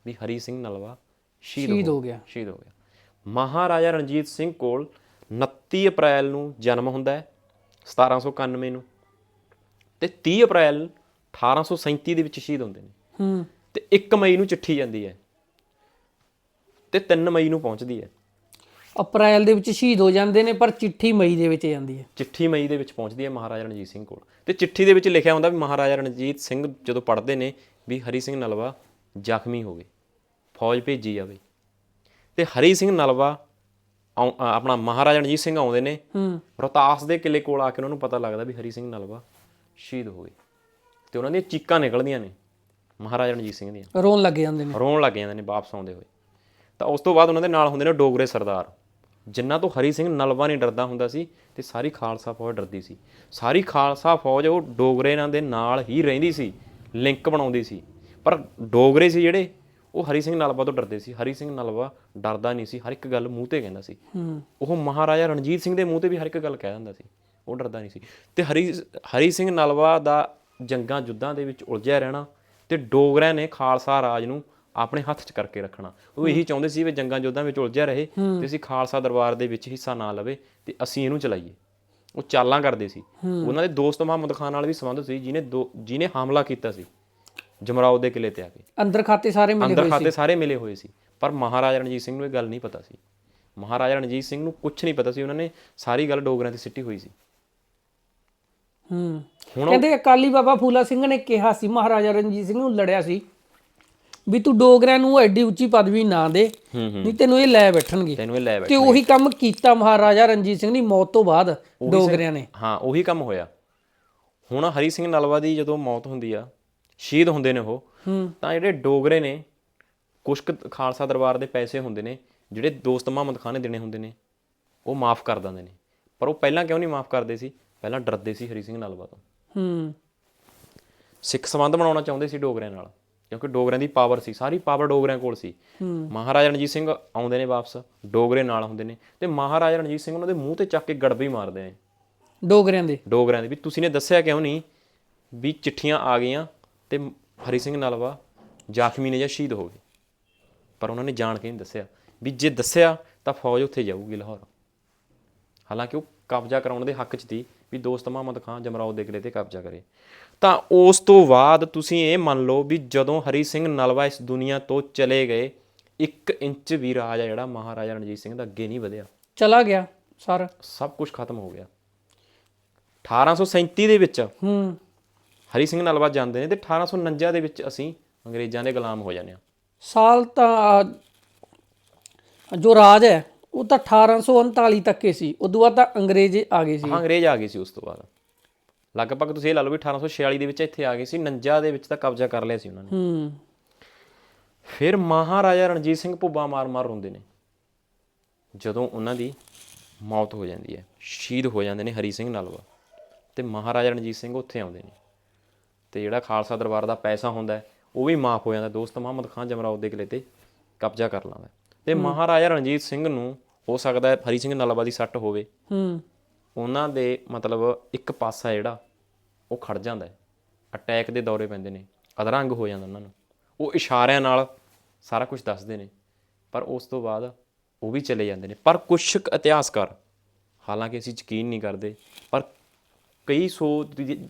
ਵੀ ਹਰੀ ਸਿੰਘ ਨਲਵਾ ਸ਼ਹੀਦ ਹੋ ਗਿਆ। ਸ਼ਹੀਦ ਹੋ ਗਿਆ। ਮਹਾਰਾਜਾ ਰਣਜੀਤ ਸਿੰਘ ਕੋਲ 29 ਅਪ੍ਰੈਲ ਨੂੰ ਜਨਮ ਹੁੰਦਾ ਹੈ 1791 ਨੂੰ। ਤੇ 30 ਅਪ੍ਰੈਲ 1837 ਦੇ ਵਿੱਚ ਸ਼ਹੀਦ ਹੁੰਦੇ ਨੇ। ਹੂੰ। ਤੇ 1 ਮਈ ਨੂੰ ਚਿੱਠੀ ਜਾਂਦੀ ਹੈ ਤੇ 3 ਮਈ ਨੂੰ ਪਹੁੰਚਦੀ ਹੈ। ਅਪ੍ਰੈਲ ਦੇ ਵਿੱਚ ਸ਼ਹੀਦ ਹੋ ਜਾਂਦੇ ਨੇ ਪਰ ਚਿੱਠੀ ਮਈ ਦੇ ਵਿੱਚ ਜਾਂਦੀ ਹੈ। ਚਿੱਠੀ ਮਈ ਦੇ ਵਿੱਚ ਪਹੁੰਚਦੀ ਹੈ ਮਹਾਰਾਜਾ ਰਣਜੀਤ ਸਿੰਘ ਕੋਲ। ਤੇ ਚਿੱਠੀ ਦੇ ਵਿੱਚ ਲਿਖਿਆ ਹੁੰਦਾ ਵੀ ਮਹਾਰਾਜਾ ਰਣਜੀਤ ਸਿੰਘ ਜਦੋਂ ਪੜ੍ਹਦੇ ਨੇ ਵੀ ਹਰੀ ਸਿੰਘ ਨਲਵਾ ਜ਼ਖਮੀ ਹੋ ਗਏ ਫੌਜ ਭੇਜੀ ਜਾਵੇ। ਤੇ ਹਰੀ ਸਿੰਘ ਨਲਵਾ ਆਉ- ਅ, ਆਪਣਾ ਮਹਾਰਾਜਾ ਰਣਜੀਤ ਸਿੰਘ ਆਉਂਦੇ ਨੇ। ਹੂੰ। ਰੋਹਤਾਸ ਦੇ ਕਿਲੇ ਕੋਲ ਆ ਕੇ ਉਹਨਾਂ ਨੂੰ ਪਤਾ ਲੱਗਦਾ ਵੀ ਹਰੀ ਸਿੰਘ ਨਲਵਾ ਸ਼ਹੀਦ ਹੋ ਗਏ। ਤੇ ਉਹਨਾਂ ਦੀਆਂ ਚੀਕਾਂ ਨਿਕਲਦੀਆਂ ਨੇ ਮਹਾਰਾਜਾ ਰਣਜੀਤ ਸਿੰਘ ਦੀਆਂ। ਰੋਣ ਲੱਗ ਜਾਂਦੇ ਨੇ। ਰੋਣ ਲੱਗ ਜਾਂਦੇ ਨੇ ਵਾਪਸ ਆਉਂਦੇ ਹੋਏ। ਤਾਂ ਉਸ ਤੋਂ ਬਾਅਦ ਉਹਨਾਂ ਦੇ ਨਾਲ ਹੁੰਦੇ ਨੇ ਡੋਗਰੇ ਸਰਦਾਰ। ਜਿਨ੍ਹਾਂ ਤੋਂ ਹਰੀ ਸਿੰਘ ਨਲਵਾ ਨਹੀਂ ਡਰਦਾ ਹੁੰਦਾ ਸੀ ਤੇ ਸਾਰੀ ਖਾਲਸਾ ਫੌਜ ਡਰਦੀ ਸੀ। ਸਾਰੀ ਖਾਲਸਾ ਫੌਜ ਉਹ ਡੋਗਰੇ ਨਾਲ ਦੇ ਨਾਲ ਹੀ ਰਹਿੰਦੀ ਸੀ ਲਿੰਕ ਬਣਾਉਂਦੀ ਸੀ। ਪਰ ਡੋਗਰੇ ਸੀ ਜਿਹੜੇ ਉਹ ਹਰੀ ਸਿੰਘ ਨਲਵਾ ਤੋਂ ਡਰਦੇ ਸੀ। ਹਰੀ ਸਿੰਘ ਨਲਵਾ ਡਰਦਾ ਨਹੀਂ ਸੀ ਹਰ ਇੱਕ ਗੱਲ ਮੂੰਹ ਤੇ ਕਹਿੰਦਾ ਸੀ। ਉਹ ਮਹਾਰਾਜਾ ਰਣਜੀਤ ਸਿੰਘ ਦੇ ਮੂੰਹ ਤੇ ਵੀ ਹਰ ਇੱਕ ਗੱਲ ਕਹਿ ਦਿੰਦਾ ਸੀ। ਉਹ ਡਰਦਾ ਨਹੀਂ ਸੀ। ਤੇ ਹਰੀ ਹਰੀ ਸਿੰਘ ਨਲਵਾ ਦਾ ਜੰਗਾਂ ਜੁੱਦਾਂ ਦੇ ਵਿੱਚ ਉਲਝਿਆ ਰਹਿਣਾ ਤੇ ਡੋਗਰਿਆਂ ਨੇ ਖਾਲਸਾ ਰਾਜ ਨੂੰ ਆਪਣੇ ਹੱਥ 'ਚ ਕਰਕੇ ਰੱਖਣਾ। ਉਹ ਇਹੀ ਚਾਹੁੰਦੇ ਸੀ ਵੀ ਜੰਗਾਂ ਜੁੱਦਾਂ ਵਿੱਚ ਉਲਝਿਆ ਰਹੇ ਤੇ ਅਸੀਂ ਖਾਲਸਾ ਦਰਬਾਰ ਦੇ ਵਿੱਚ ਹਿੱਸਾ ਨਾ ਲਵੇ ਤੇ ਅਸੀਂ ਇਹਨੂੰ ਚਲਾਈਏ। ਉਹ ਚਾਲਾਂ ਕਰਦੇ ਸੀ। ਉਹਨਾਂ ਦੇ ਦੋਸਤ ਮੁਹੰਮਦ ਖਾਨ ਨਾਲ ਵੀ ਸੰਬੰਧ ਸੀ ਜਿਹਨੇ ਦੋ ਜਿਹਨੇ ਹਮਲਾ ਕੀਤਾ ਸੀ ਜਮਰਾਓ ਦੇ ਕਿਲੇ ਤੇ ਆ ਕੇ। ਅੰਦਰ ਖਾਤੇ ਸਾਰੇ ਮਿਲੇ ਅੰਦਰ ਖਾਤੇ ਸਾਰੇ ਮਿਲੇ ਹੋਏ ਸੀ। ਪਰ ਮਹਾਰਾਜਾ ਰਣਜੀਤ ਸਿੰਘ ਨੂੰ ਇਹ ਗੱਲ ਨਹੀਂ ਪਤਾ ਸੀ। ਮਹਾਰਾਜਾ ਰਣਜੀਤ ਸਿੰਘ ਨੂੰ ਕੁਝ ਨਹੀਂ ਪਤਾ ਸੀ। ਉਹਨਾਂ ਨੇ ਸਾਰੀ ਗੱਲ ਡੋਗਰਿਆਂ ਤੇ ਸਿੱਟੀ ਹੋਈ ਸੀ। ਹੂੰ ਕਹਿੰਦੇ ਅਕਾਲੀ ਬਾਬਾ ਫੂਲਾ ਸਿੰਘ ਨੇ ਕਿਹਾ ਸੀ ਮਹਾਰਾਜਾ ਰਣਜੀਤ ਸਿੰਘ ਨੂੰ ਲੜਿਆ ਸੀ ਵੀ ਤੂੰ ਡੋਗਰਿਆਂ ਨੂੰ ਐਡੀ ਉੱਚੀ ਪਦਵੀ ਨਾ ਦੇ ਨਹੀਂ ਤੈਨੂੰ ਇਹ ਲੈ ਬੈਠਣਗੇ। ਤੈਨੂੰ ਇਹ ਲੈ ਬੈ ਤੇ ਉਹੀ ਕੰਮ ਕੀਤਾ ਮਹਾਰਾਜਾ ਰਣਜੀਤ ਸਿੰਘ ਦੀ ਮੌਤ ਤੋਂ ਬਾਅਦ ਡੋਗਰਿਆਂ ਨੇ। ਹਾਂ ਉਹੀ ਕੰਮ ਹੋਇਆ। ਹੁਣ ਹਰੀ ਸਿੰਘ ਨਲਵਾ ਦੀ ਜਦੋਂ ਮੌਤ ਹੁੰਦੀ ਆ ਸ਼ਹੀਦ ਹੁੰਦੇ ਨੇ ਉਹ ਤਾਂ ਜਿਹੜੇ ਡੋਗਰੇ ਨੇ ਕੁਛ ਕੁ ਖਾਲਸਾ ਦਰਬਾਰ ਦੇ ਪੈਸੇ ਹੁੰਦੇ ਨੇ ਜਿਹੜੇ ਦੋਸਤ ਮੁਹੰਮਦ ਖਾਨ ਨੇ ਦੇਣੇ ਹੁੰਦੇ ਨੇ ਉਹ ਮਾਫ ਕਰ ਦਿੰਦੇ ਨੇ। ਪਰ ਉਹ ਪਹਿਲਾਂ ਕਿਉਂ ਨਹੀਂ ਮਾਫ ਕਰਦੇ ਸੀ? ਪਹਿਲਾਂ ਡਰਦੇ ਸੀ ਹਰੀ ਸਿੰਘ ਨਲਵਾ ਤੋਂ। ਹੂੰ। ਸਿੱਖ ਸੰਬੰਧ ਬਣਾਉਣਾ ਚਾਹੁੰਦੇ ਸੀ ਡੋਗਰਿਆਂ ਨਾਲ ਕਿਉਂਕਿ ਡੋਗਰਿਆਂ ਦੀ ਪਾਵਰ ਸੀ ਸਾਰੀ ਪਾਵਰ ਡੋਗਰਿਆਂ ਕੋਲ ਸੀ। ਮਹਾਰਾਜਾ ਰਣਜੀਤ ਸਿੰਘ ਆਉਂਦੇ ਨੇ ਵਾਪਸ ਡੋਗਰੇ ਨਾਲ ਹੁੰਦੇ ਨੇ ਤੇ ਮਹਾਰਾਜਾ ਰਣਜੀਤ ਸਿੰਘ ਉਹਨਾਂ ਦੇ ਮੂੰਹ ਤੇ ਚੱਕ ਕੇ ਗੜਬੀ ਮਾਰਦੇ ਨੇ। ਡੋਗਰਿਆਂ ਦੇ? ਡੋਗਰਿਆਂ ਦੇ ਵੀ ਤੁਸੀਂ ਨੇ ਦੱਸਿਆ ਕਿਉਂ ਨਹੀਂ ਵੀ ਚਿੱਠੀਆਂ ਆ ਗਈਆਂ ਤੇ ਹਰੀ ਸਿੰਘ ਨਲਵਾ ਜ਼ਖਮੀ ਨੇ ਜਾਂ ਸ਼ਹੀਦ ਹੋ ਗਏ? ਪਰ ਉਹਨਾਂ ਨੇ ਜਾਣ ਕੇ ਨਹੀਂ ਦੱਸਿਆ। ਵੀ ਜੇ ਦੱਸਿਆ ਤਾਂ ਫੌਜ ਉੱਥੇ ਜਾਊਗੀ ਲਾਹੌਰ। ਹਾਲਾਂਕਿ ਉਹ ਕਬਜ਼ਾ ਕਰਾਉਣ ਦੇ ਹੱਕ 'ਚ ਸੀ ਵੀ ਦੋਸਤ ਮੁਹੰਮਦ ਖਾਨ ਜਮਰਾਓ ਦੇ ਕਿਲੇ ਤੇ ਕਬਜ਼ਾ ਕਰੇ। ਤਾਂ ਉਸ ਤੋਂ ਬਾਅਦ ਤੁਸੀਂ ਇਹ ਮੰਨ ਲਓ ਵੀ ਜਦੋਂ ਹਰੀ ਸਿੰਘ ਨਲਵਾ ਇਸ ਦੁਨੀਆ ਤੋਂ ਚਲੇ ਗਏ 1 ਇੰਚ ਵੀ ਰਾਜ ਆ ਜਿਹੜਾ ਮਹਾਰਾਜਾ ਰਣਜੀਤ ਸਿੰਘ ਦਾ ਅੱਗੇ ਨਹੀਂ ਵਧਿਆ। ਚਲਾ ਗਿਆ ਸਰ। ਸਭ ਕੁਝ ਖਤਮ ਹੋ ਗਿਆ। 1837 ਦੇ ਵਿੱਚ ਹੂੰ। ਹਰੀ ਸਿੰਘ ਨਲਵਾ ਜਾਂਦੇ ਨੇ ਤੇ 1849 ਦੇ ਵਿੱਚ ਅਸੀਂ ਅੰਗਰੇਜ਼ਾਂ ਦੇ ਗੁਲਾਮ ਹੋ ਜਾਂਦੇ ਆ ਸਾਲ ਤਾਂ ਜੋ ਰਾਜ ਹੈ ਉਹ ਤਾਂ 1839 ਤੱਕ ਹੀ ਸੀ। ਉਦੋਂ ਬਾਅਦ ਤਾਂ ਅੰਗਰੇਜ਼ ਆ ਗਏ ਸੀ। ਹਾਂ ਅੰਗਰੇਜ਼ ਆ ਗਏ ਸੀ ਉਸ ਤੋਂ ਬਾਅਦ। ਲਗਭਗ ਤੁਸੀਂ ਇਹ ਲਾ ਲਓ ਵੀ 1846 ਦੇ ਵਿੱਚ ਇੱਥੇ ਆ ਗਏ ਸੀ 49 ਦੇ ਵਿੱਚ ਤਾਂ ਕਬਜ਼ਾ ਕਰ ਲਿਆ ਸੀ ਉਹਨਾਂ ਨੇ। ਹੂੰ। ਫਿਰ ਮਹਾਰਾਜਾ ਰਣਜੀਤ ਸਿੰਘ ਭੁੱਬਾ ਮਾਰ-ਮਾਰ ਰੋਂਦੇ ਨੇ। ਜਦੋਂ ਉਹਨਾਂ ਦੀ ਮੌਤ ਹੋ ਜਾਂਦੀ ਹੈ ਸ਼ਹੀਦ ਹੋ ਜਾਂਦੇ ਨੇ ਹਰੀ ਸਿੰਘ ਨਲਵਾ। ਤੇ ਮਹਾਰਾਜਾ ਰਣਜੀਤ ਸਿੰਘ ਉੱਥੇ ਆਉਂਦੇ ਨੇ। ਤੇ ਜਿਹੜਾ ਖਾਲਸਾ ਦਰਬਾਰ ਦਾ ਪੈਸਾ ਹੁੰਦਾ ਉਹ ਵੀ ਮਾਫ ਹੋ ਜਾਂਦਾ। ਦੋਸਤ ਮੁਹੰਮਦ ਖਾਨ ਜਮਰਾਓ ਦੇ ਕਿਲੇ ਤੇ ਕਬਜ਼ਾ ਕਰ ਲੈਂਦਾ ਤੇ ਮਹਾਰਾਜਾ ਰਣਜੀਤ ਸਿੰਘ ਨੂੰ ਹੋ ਸਕਦਾ ਹੈ ਹਰੀ ਸਿੰਘ ਨਲਵਾ ਦੀ ਸੱਟ ਹੋਵੇ। ਹੂੰ। ਉਹਨਾਂ ਦੇ ਮਤਲਬ ਇੱਕ ਪਾਸਾ ਜਿਹੜਾ ਉਹ ਖੜ ਜਾਂਦਾ ਹੈ। ਅਟੈਕ ਦੇ ਦੌਰੇ ਪੈਂਦੇ ਨੇ। ਅਧਰੰਗ ਹੋ ਜਾਂਦਾ ਉਹਨਾਂ ਨੂੰ। ਉਹ ਇਸ਼ਾਰਿਆਂ ਨਾਲ ਸਾਰਾ ਕੁਝ ਦੱਸਦੇ ਨੇ। ਪਰ ਉਸ ਤੋਂ ਬਾਅਦ ਉਹ ਵੀ ਚਲੇ ਜਾਂਦੇ ਨੇ। ਪਰ ਕੁਝ ਇਤਿਹਾਸਕਾਰ ਹਾਲਾਂਕਿ ਅਸੀਂ ਯਕੀਨ ਨਹੀਂ ਕਰਦੇ। ਪਰ ਕਈ ਸੋ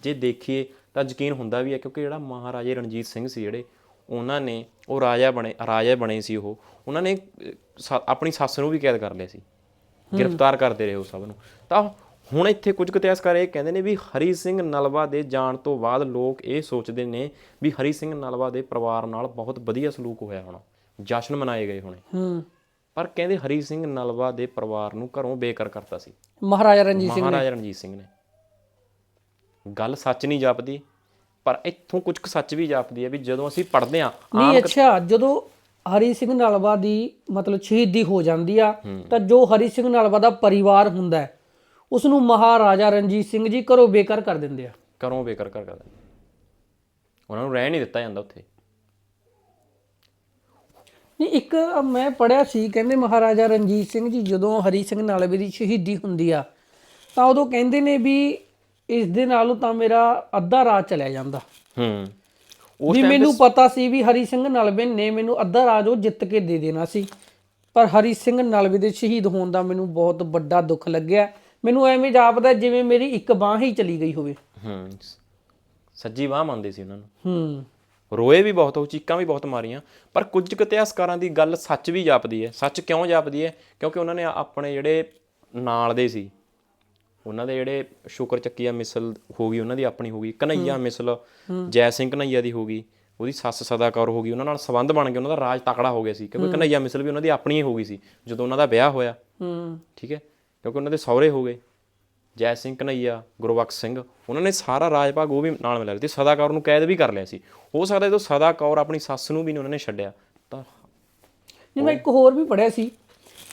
ਜੇ ਦੇਖੀਏ ਤਾਂ ਯਕੀਨ ਹੁੰਦਾ ਵੀ ਹੈ ਕਿਉਂਕਿ ਜਿਹੜਾ ਮਹਾਰਾਜੇ ਰਣਜੀਤ ਸਿੰਘ ਸੀ ਜਿਹੜੇ ਉਹਨਾਂ ਨੇ ਉਹ ਰਾਜਾ ਬਣੇ ਰਾਜਾ ਬਣੇ ਸੀ ਉਹ। ਉਹਨਾਂ ਨੇ ਆਪਣੀ ਸੱਸ ਨੂੰ ਵੀ ਕੈਦ ਕਰ ਲਿਆ ਸੀ। ਗ੍ਰਿਫਤਾਰ ਕਰਦੇ ਰਹੇ ਉਹ ਸਭ ਨੂੰ। ਤਾਂ ਹੁਣ ਇੱਥੇ ਕੁਝ ਇਤਿਹਾਸਕਾਰ ਇਹ ਕਹਿੰਦੇ ਨੇ ਵੀ ਹਰੀ ਸਿੰਘ ਨਲਵਾ ਦੇ ਜਾਣ ਤੋਂ ਬਾਅਦ ਲੋਕ ਇਹ ਸੋਚਦੇ ਨੇ ਵੀ ਹਰੀ ਸਿੰਘ ਨਲਵਾ ਦੇ ਪਰਿਵਾਰ ਨਾਲ ਬਹੁਤ ਵਧੀਆ ਸਲੂਕ ਹੋਇਆ ਹੋਣਾ। ਜਸ਼ਨ ਮਨਾਏ ਗਏ ਹੋਣੇ। ਹੂੰ। ਪਰ ਕਹਿੰਦੇ ਹਰੀ ਸਿੰਘ ਨਲਵਾ ਦੇ ਪਰਿਵਾਰ ਨੂੰ ਘਰੋਂ ਬੇਕਰ ਕਰਤਾ ਸੀ। ਮਹਾਰਾਜਾ ਰਣਜੀਤ ਸਿੰਘ ਮਹਾਰਾਜਾ ਰਣਜੀਤ ਸਿੰਘ ਨੇ। ਗੱਲ ਸੱਚ ਨਹੀਂ ਜਾਪਦੀ। ਪਰ ਇੱਥੋਂ ਕੁਝ ਕੁ ਸੱਚ ਵੀ ਜਾਪਦੀ ਹੈ ਵੀ ਜਦੋਂ ਅਸੀਂ ਪੜ੍ਹਦੇ ਹਾਂ ਨਹੀਂ ਅੱਛਾ ਜਦੋਂ ਹਰੀ ਸਿੰਘ ਨਲਵਾ ਦੀ ਮਤਲਬ ਸ਼ਹੀਦੀ ਹੋ ਜਾਂਦੀ ਆ ਤਾਂ ਜੋ ਹਰੀ ਸਿੰਘ ਨਲਵਾ ਦਾ ਪਰਿਵਾਰ ਹੁੰਦਾ ਉਸ ਨੂੰ ਮਹਾਰਾਜਾ ਰਣਜੀਤ ਸਿੰਘ ਜੀ ਘਰੋਂ ਬੇਕਾਰ ਕਰ ਦਿੰਦੇ ਆ। ਘਰੋਂ ਬੇਕਰ ਕਰ ਕਰ ਦਿੰਦੇ ਉਹਨਾਂ ਨੂੰ ਰਹਿ ਨਹੀਂ ਦਿੱਤਾ ਜਾਂਦਾ ਉੱਥੇ। ਨਹੀਂ ਇੱਕ ਮੈਂ ਪੜਿਆ ਸੀ ਕਹਿੰਦੇ ਮਹਾਰਾਜਾ ਰਣਜੀਤ ਸਿੰਘ ਜੀ ਜਦੋਂ ਹਰੀ ਸਿੰਘ ਨਲਵੇ ਦੀ ਸ਼ਹੀਦੀ ਹੁੰਦੀ ਆ ਤਾਂ ਉਦੋਂ ਕਹਿੰਦੇ ਨੇ ਵੀ ਇਸ ਦੇ ਨਾਲੋਂ ਤਾਂ ਮੇਰਾ ਅੱਧਾ ਰਾਜ ਚਲਿਆ ਜਾਂਦਾ। ਹੂੰ। ਉਸ ਵੀ ਮੈਨੂੰ ਪਤਾ ਸੀ ਵੀ ਹਰੀ ਸਿੰਘ ਨਲਵੇ ਨੇ ਮੈਨੂੰ ਅੱਧਾ ਰਾਜ ਉਹ ਜਿੱਤ ਕੇ ਦੇ ਦੇਣਾ ਸੀ। ਪਰ ਹਰੀ ਸਿੰਘ ਨਲਵੇ ਦੇ ਸ਼ਹੀਦ ਹੋਣ ਦਾ ਮੈਨੂੰ ਬਹੁਤ ਵੱਡਾ ਦੁੱਖ ਲੱਗਿਆ। ਮੈਨੂੰ ਐਵੇਂ ਜਾਪਦਾ ਜਿਵੇਂ ਮੇਰੀ ਇੱਕ ਬਾਹ ਹੀ ਚਲੀ ਗਈ ਹੋਵੇ। ਹੂੰ। ਸੱਜੀ ਬਾਹ ਮੰਨਦੇ ਸੀ ਉਹਨਾਂ ਨੂੰ। ਹੂੰ। ਰੋਏ ਵੀ ਬਹੁਤ ਉਹ ਚੀਕਾਂ ਵੀ ਬਹੁਤ ਮਾਰੀਆਂ। ਪਰ ਕੁਝ ਕੁ ਇਤਿਹਾਸਕਾਰਾਂ ਦੀ ਗੱਲ ਸੱਚ ਵੀ ਜਾਪਦੀ ਹੈ। ਸੱਚ ਕਿਉਂ ਜਾਪਦੀ ਹੈ? ਕਿਉਂਕਿ ਉਹਨਾਂ ਨੇ ਆਪਣੇ ਜਿਹੜੇ ਨਾਲ ਦੇ ਸੀ। ਉਹਨਾਂ ਦੇ ਜਿਹੜੇ ਸ਼ੁਕਰ ਚੱਕੀਆ ਮਿਸਲ ਹੋ ਗਈ ਉਹਨਾਂ ਦੀ ਆਪਣੀ ਹੋ ਗਈ ਕਨਈਆ ਮਿਸਲ ਜੈ ਸਿੰਘ ਕਨਈਆ ਦੀ ਹੋ ਗਈ ਉਹਦੀ ਸੱਸ ਸਦਾ ਕੌਰ ਹੋ ਗਈ ਉਹਨਾਂ ਨਾਲ ਸੰਬੰਧ ਬਣ ਗਏ ਉਹਨਾਂ ਦਾ ਰਾਜ ਤਕੜਾ ਹੋ ਗਿਆ ਸੀ ਕਿਉਂਕਿ ਕਨਈਆ ਮਿਸਲ ਵੀ ਉਹਨਾਂ ਦੀ ਆਪਣੀ ਹੀ ਹੋ ਗਈ ਸੀ ਜਦੋਂ ਉਹਨਾਂ ਦਾ ਵਿਆਹ ਹੋਇਆ। ਹੂੰ। ਠੀਕ ਹੈ? ਕਿਉਂਕਿ ਉਹਨਾਂ ਦੇ ਸਹੁਰੇ ਹੋ ਗਏ ਜੈ ਸਿੰਘ ਕਨਈਆ ਗੁਰਬਖਸ਼ ਸਿੰਘ ਉਹਨਾਂ ਨੇ ਸਾਰਾ ਰਾਜ ਭਾਗ ਉਹ ਵੀ ਨਾਲ ਮਿਲਾ ਲਿਆ ਤੇ ਸਦਾ ਕੌਰ ਨੂੰ ਕੈਦ ਵੀ ਕਰ ਲਿਆ ਸੀ। ਹੋ ਸਕਦਾ ਜਦੋਂ ਸਦਾ ਕੌਰ ਆਪਣੀ ਸੱਸ ਨੂੰ ਵੀ ਨਹੀਂ ਉਹਨਾਂ ਨੇ ਛੱਡਿਆ ਤਾਂ ਨਹੀਂ ਮੈਂ ਇੱਕ ਹੋਰ ਵੀ ਪੜਿਆ ਸੀ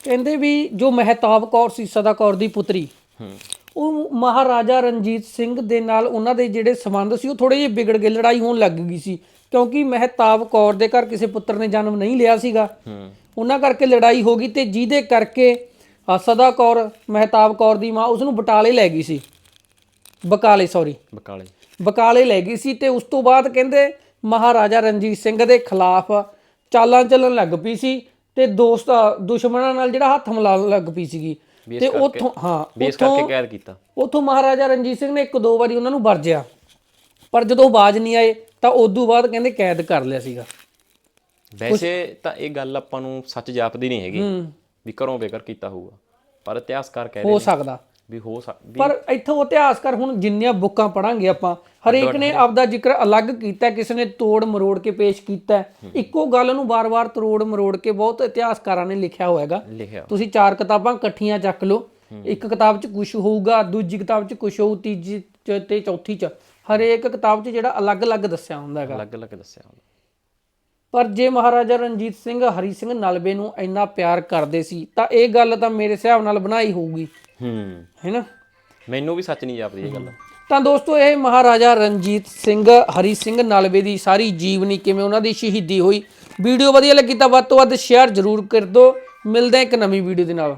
ਕਹਿੰਦੇ ਵੀ ਜੋ ਮਹਿਤਾਬ ਕੌਰ ਸੀ ਸਦਾ ਕੌਰ ਦੀ ਪੁੱਤਰੀ ਹੂੰ। ਉਹ ਮਹਾਰਾਜਾ ਰਣਜੀਤ ਸਿੰਘ ਦੇ ਨਾਲ ਉਹਨਾਂ ਦੇ ਜਿਹੜੇ ਸੰਬੰਧ ਸੀ ਉਹ ਥੋੜੇ ਜਿਹੇ ਵਿਗੜ ਗਏ ਲੜਾਈ ਹੋਣ ਲੱਗ ਗਈ ਸੀ। ਕਿਉਂਕਿ ਮਹਿਤਾਬ ਕੌਰ ਦੇ ਘਰ ਕਿਸੇ ਪੁੱਤਰ ਨੇ ਜਨਮ ਨਹੀਂ ਲਿਆ ਸੀਗਾ। ਹੂੰ। ਉਹਨਾਂ ਕਰਕੇ ਲੜਾਈ ਹੋ ਗਈ ਤੇ ਜਿਹਦੇ ਕਰਕੇ ਸਦਾ ਕੌਰ ਮਹਿਤਾਬ ਕੌਰ ਦੀ ਮਾਂ ਉਸ ਨੂੰ ਬਟਾਲੇ ਲੈ ਗਈ ਸੀ। ਬਕਾਲੇ ਸੌਰੀ ਬਕਾਲੇ। ਬਕਾਲੇ ਲੈ ਗਈ ਸੀ ਤੇ ਉਸ ਤੋਂ ਬਾਅਦ ਕਹਿੰਦੇ ਮਹਾਰਾਜਾ ਰਣਜੀਤ ਸਿੰਘ ਦੇ ਖਿਲਾਫ ਚਾਲਾਂ ਚੱਲਣ ਲੱਗ ਪਈ ਸੀ ਤੇ ਦੋਸਤ ਦੁਸ਼ਮਣਾਂ ਨਾਲ ਜਿਹੜਾ ਹੱਥ ਮਿਲਾਉਣ ਲੱਗ ਪਈ ਸੀਗੀ। ਤੇ ਕਰਕੇ- ਉੱਥੋਂ ਹਾਂ ਉੱਥੋਂ ਕਰਕੇ ਕੈਦ ਕੀਤਾ। ਉੱਥੋਂ ਮਹਾਰਾਜਾ ਰਣਜੀਤ ਸਿੰਘ ਨੇ ਇੱਕ ਦੋ ਵਾਰੀ ਉਹਨਾਂ ਨੂੰ ਵਰਜਿਆ ਪਰ ਜਦੋਂ ਉਹ ਬਾਜ ਨਹੀਂ ਆਏ ਤਾਂ ਉਦੋਂ ਬਾਅਦ ਕਹਿੰਦੇ ਕੈਦ ਕਰ ਲਿਆ ਸੀਗਾ। ਵੈਸੇ ਤਾਂ ਇਹ ਗੱਲ ਆਪਾਂ ਨੂੰ ਸੱਚ ਜਾਪਦੀ ਨਹੀਂ ਹੈਗੀ ਵੀ ਘਰੋਂ ਬੇਕਰ ਕੀਤਾ ਹੋਊਗਾ ਪਰ ਇਤਿਹਾਸਕਾਰ ਕਹਿ ਹੋ ਰਹੇ ਸਕਦਾ। ਵੀ ਹੋ ਸਕ ਵੀ ਪਰ ਇੱਥੋਂ ਇਤਿਹਾਸਕਾਰ ਹੁਣ ਜਿੰਨੀਆਂ ਬੁੱਕਾਂ ਪੜਾਂਗੇ ਆਪਾਂ ਹਰੇਕ ਨੇ ਆਪਦਾ ਜ਼ਿਕਰ ਅਲੱਗ ਕੀਤਾ ਕਿਸੇ ਨੇ ਤੋੜ ਮਰੋੜ ਕੇ ਪੇਸ਼ ਕੀਤਾ। ਇੱਕੋ ਗੱਲ ਨੂੰ ਵਾਰ-ਵਾਰ ਤੋੜ ਮਰੋੜ ਕੇ ਬਹੁਤ ਇਤਿਹਾਸਕਾਰਾਂ ਨੇ ਲਿਖਿਆ ਹੋਇਆਗਾ ਤੁਸੀਂ ਚਾਰ ਕਿਤਾਬਾਂ ਇਕੱਠੀਆਂ ਚੱਕ ਲਓ। ਇੱਕ ਕਿਤਾਬ 'ਚ ਕੁਝ ਹੋਊਗਾ ਦੂਜੀ ਕਿਤਾਬ 'ਚ ਕੁਝ ਹੋਊ ਤੀਜੀ ਤੇ ਚੌਥੀ 'ਚ। ਹਰੇਕ ਕਿਤਾਬ 'ਚ ਜਿਹੜਾ ਅਲੱਗ-ਅਲੱਗ ਦੱਸਿਆ ਹੁੰਦਾ ਹੈਗਾ। ਅਲੱਗ-ਅਲੱਗ ਦੱਸਿਆ ਹੁੰਦਾ। ਪਰ ਜੇ ਮਹਾਰਾਜਾ ਰਣਜੀਤ ਸਿੰਘ ਹਰੀ ਸਿੰਘ ਨਲਵੇ ਨੂੰ ਇੰਨਾ ਪਿਆਰ ਕਰਦੇ ਸੀ ਤਾਂ ਇਹ ਗੱਲ ਤਾਂ ਮੇਰੇ ਹਿਸਾਬ ਨਾਲ ਬਣਾਈ ਹੋਊਗੀ। ਹੂੰ। ਹੈਨਾ ਮੈਨੂੰ ਵੀ ਸੱਚ ਨਹੀਂ ਜਾਪਦੀ ਇਹ ਗੱਲ। ਤਾਂ ਦੋਸਤੋ ਇਹ ਮਹਾਰਾਜਾ ਰਣਜੀਤ ਸਿੰਘ ਹਰੀ ਸਿੰਘ ਨਲਵੇ ਦੀ ਸਾਰੀ ਜੀਵਨੀ ਕਿਵੇਂ ਉਹਨਾਂ ਦੀ ਸ਼ਹੀਦੀ ਹੋਈ। ਵੀਡੀਓ ਵਧੀਆ ਲੱਗੀ ਤਾਂ ਵੱਧ ਤੋਂ ਵੱਧ ਸ਼ੇਅਰ ਜ਼ਰੂਰ ਕਰ ਦਿਓ। ਮਿਲਦੇ ਇੱਕ ਨਵੀਂ ਵੀਡੀਓ ਦੇ ਨਾਲ।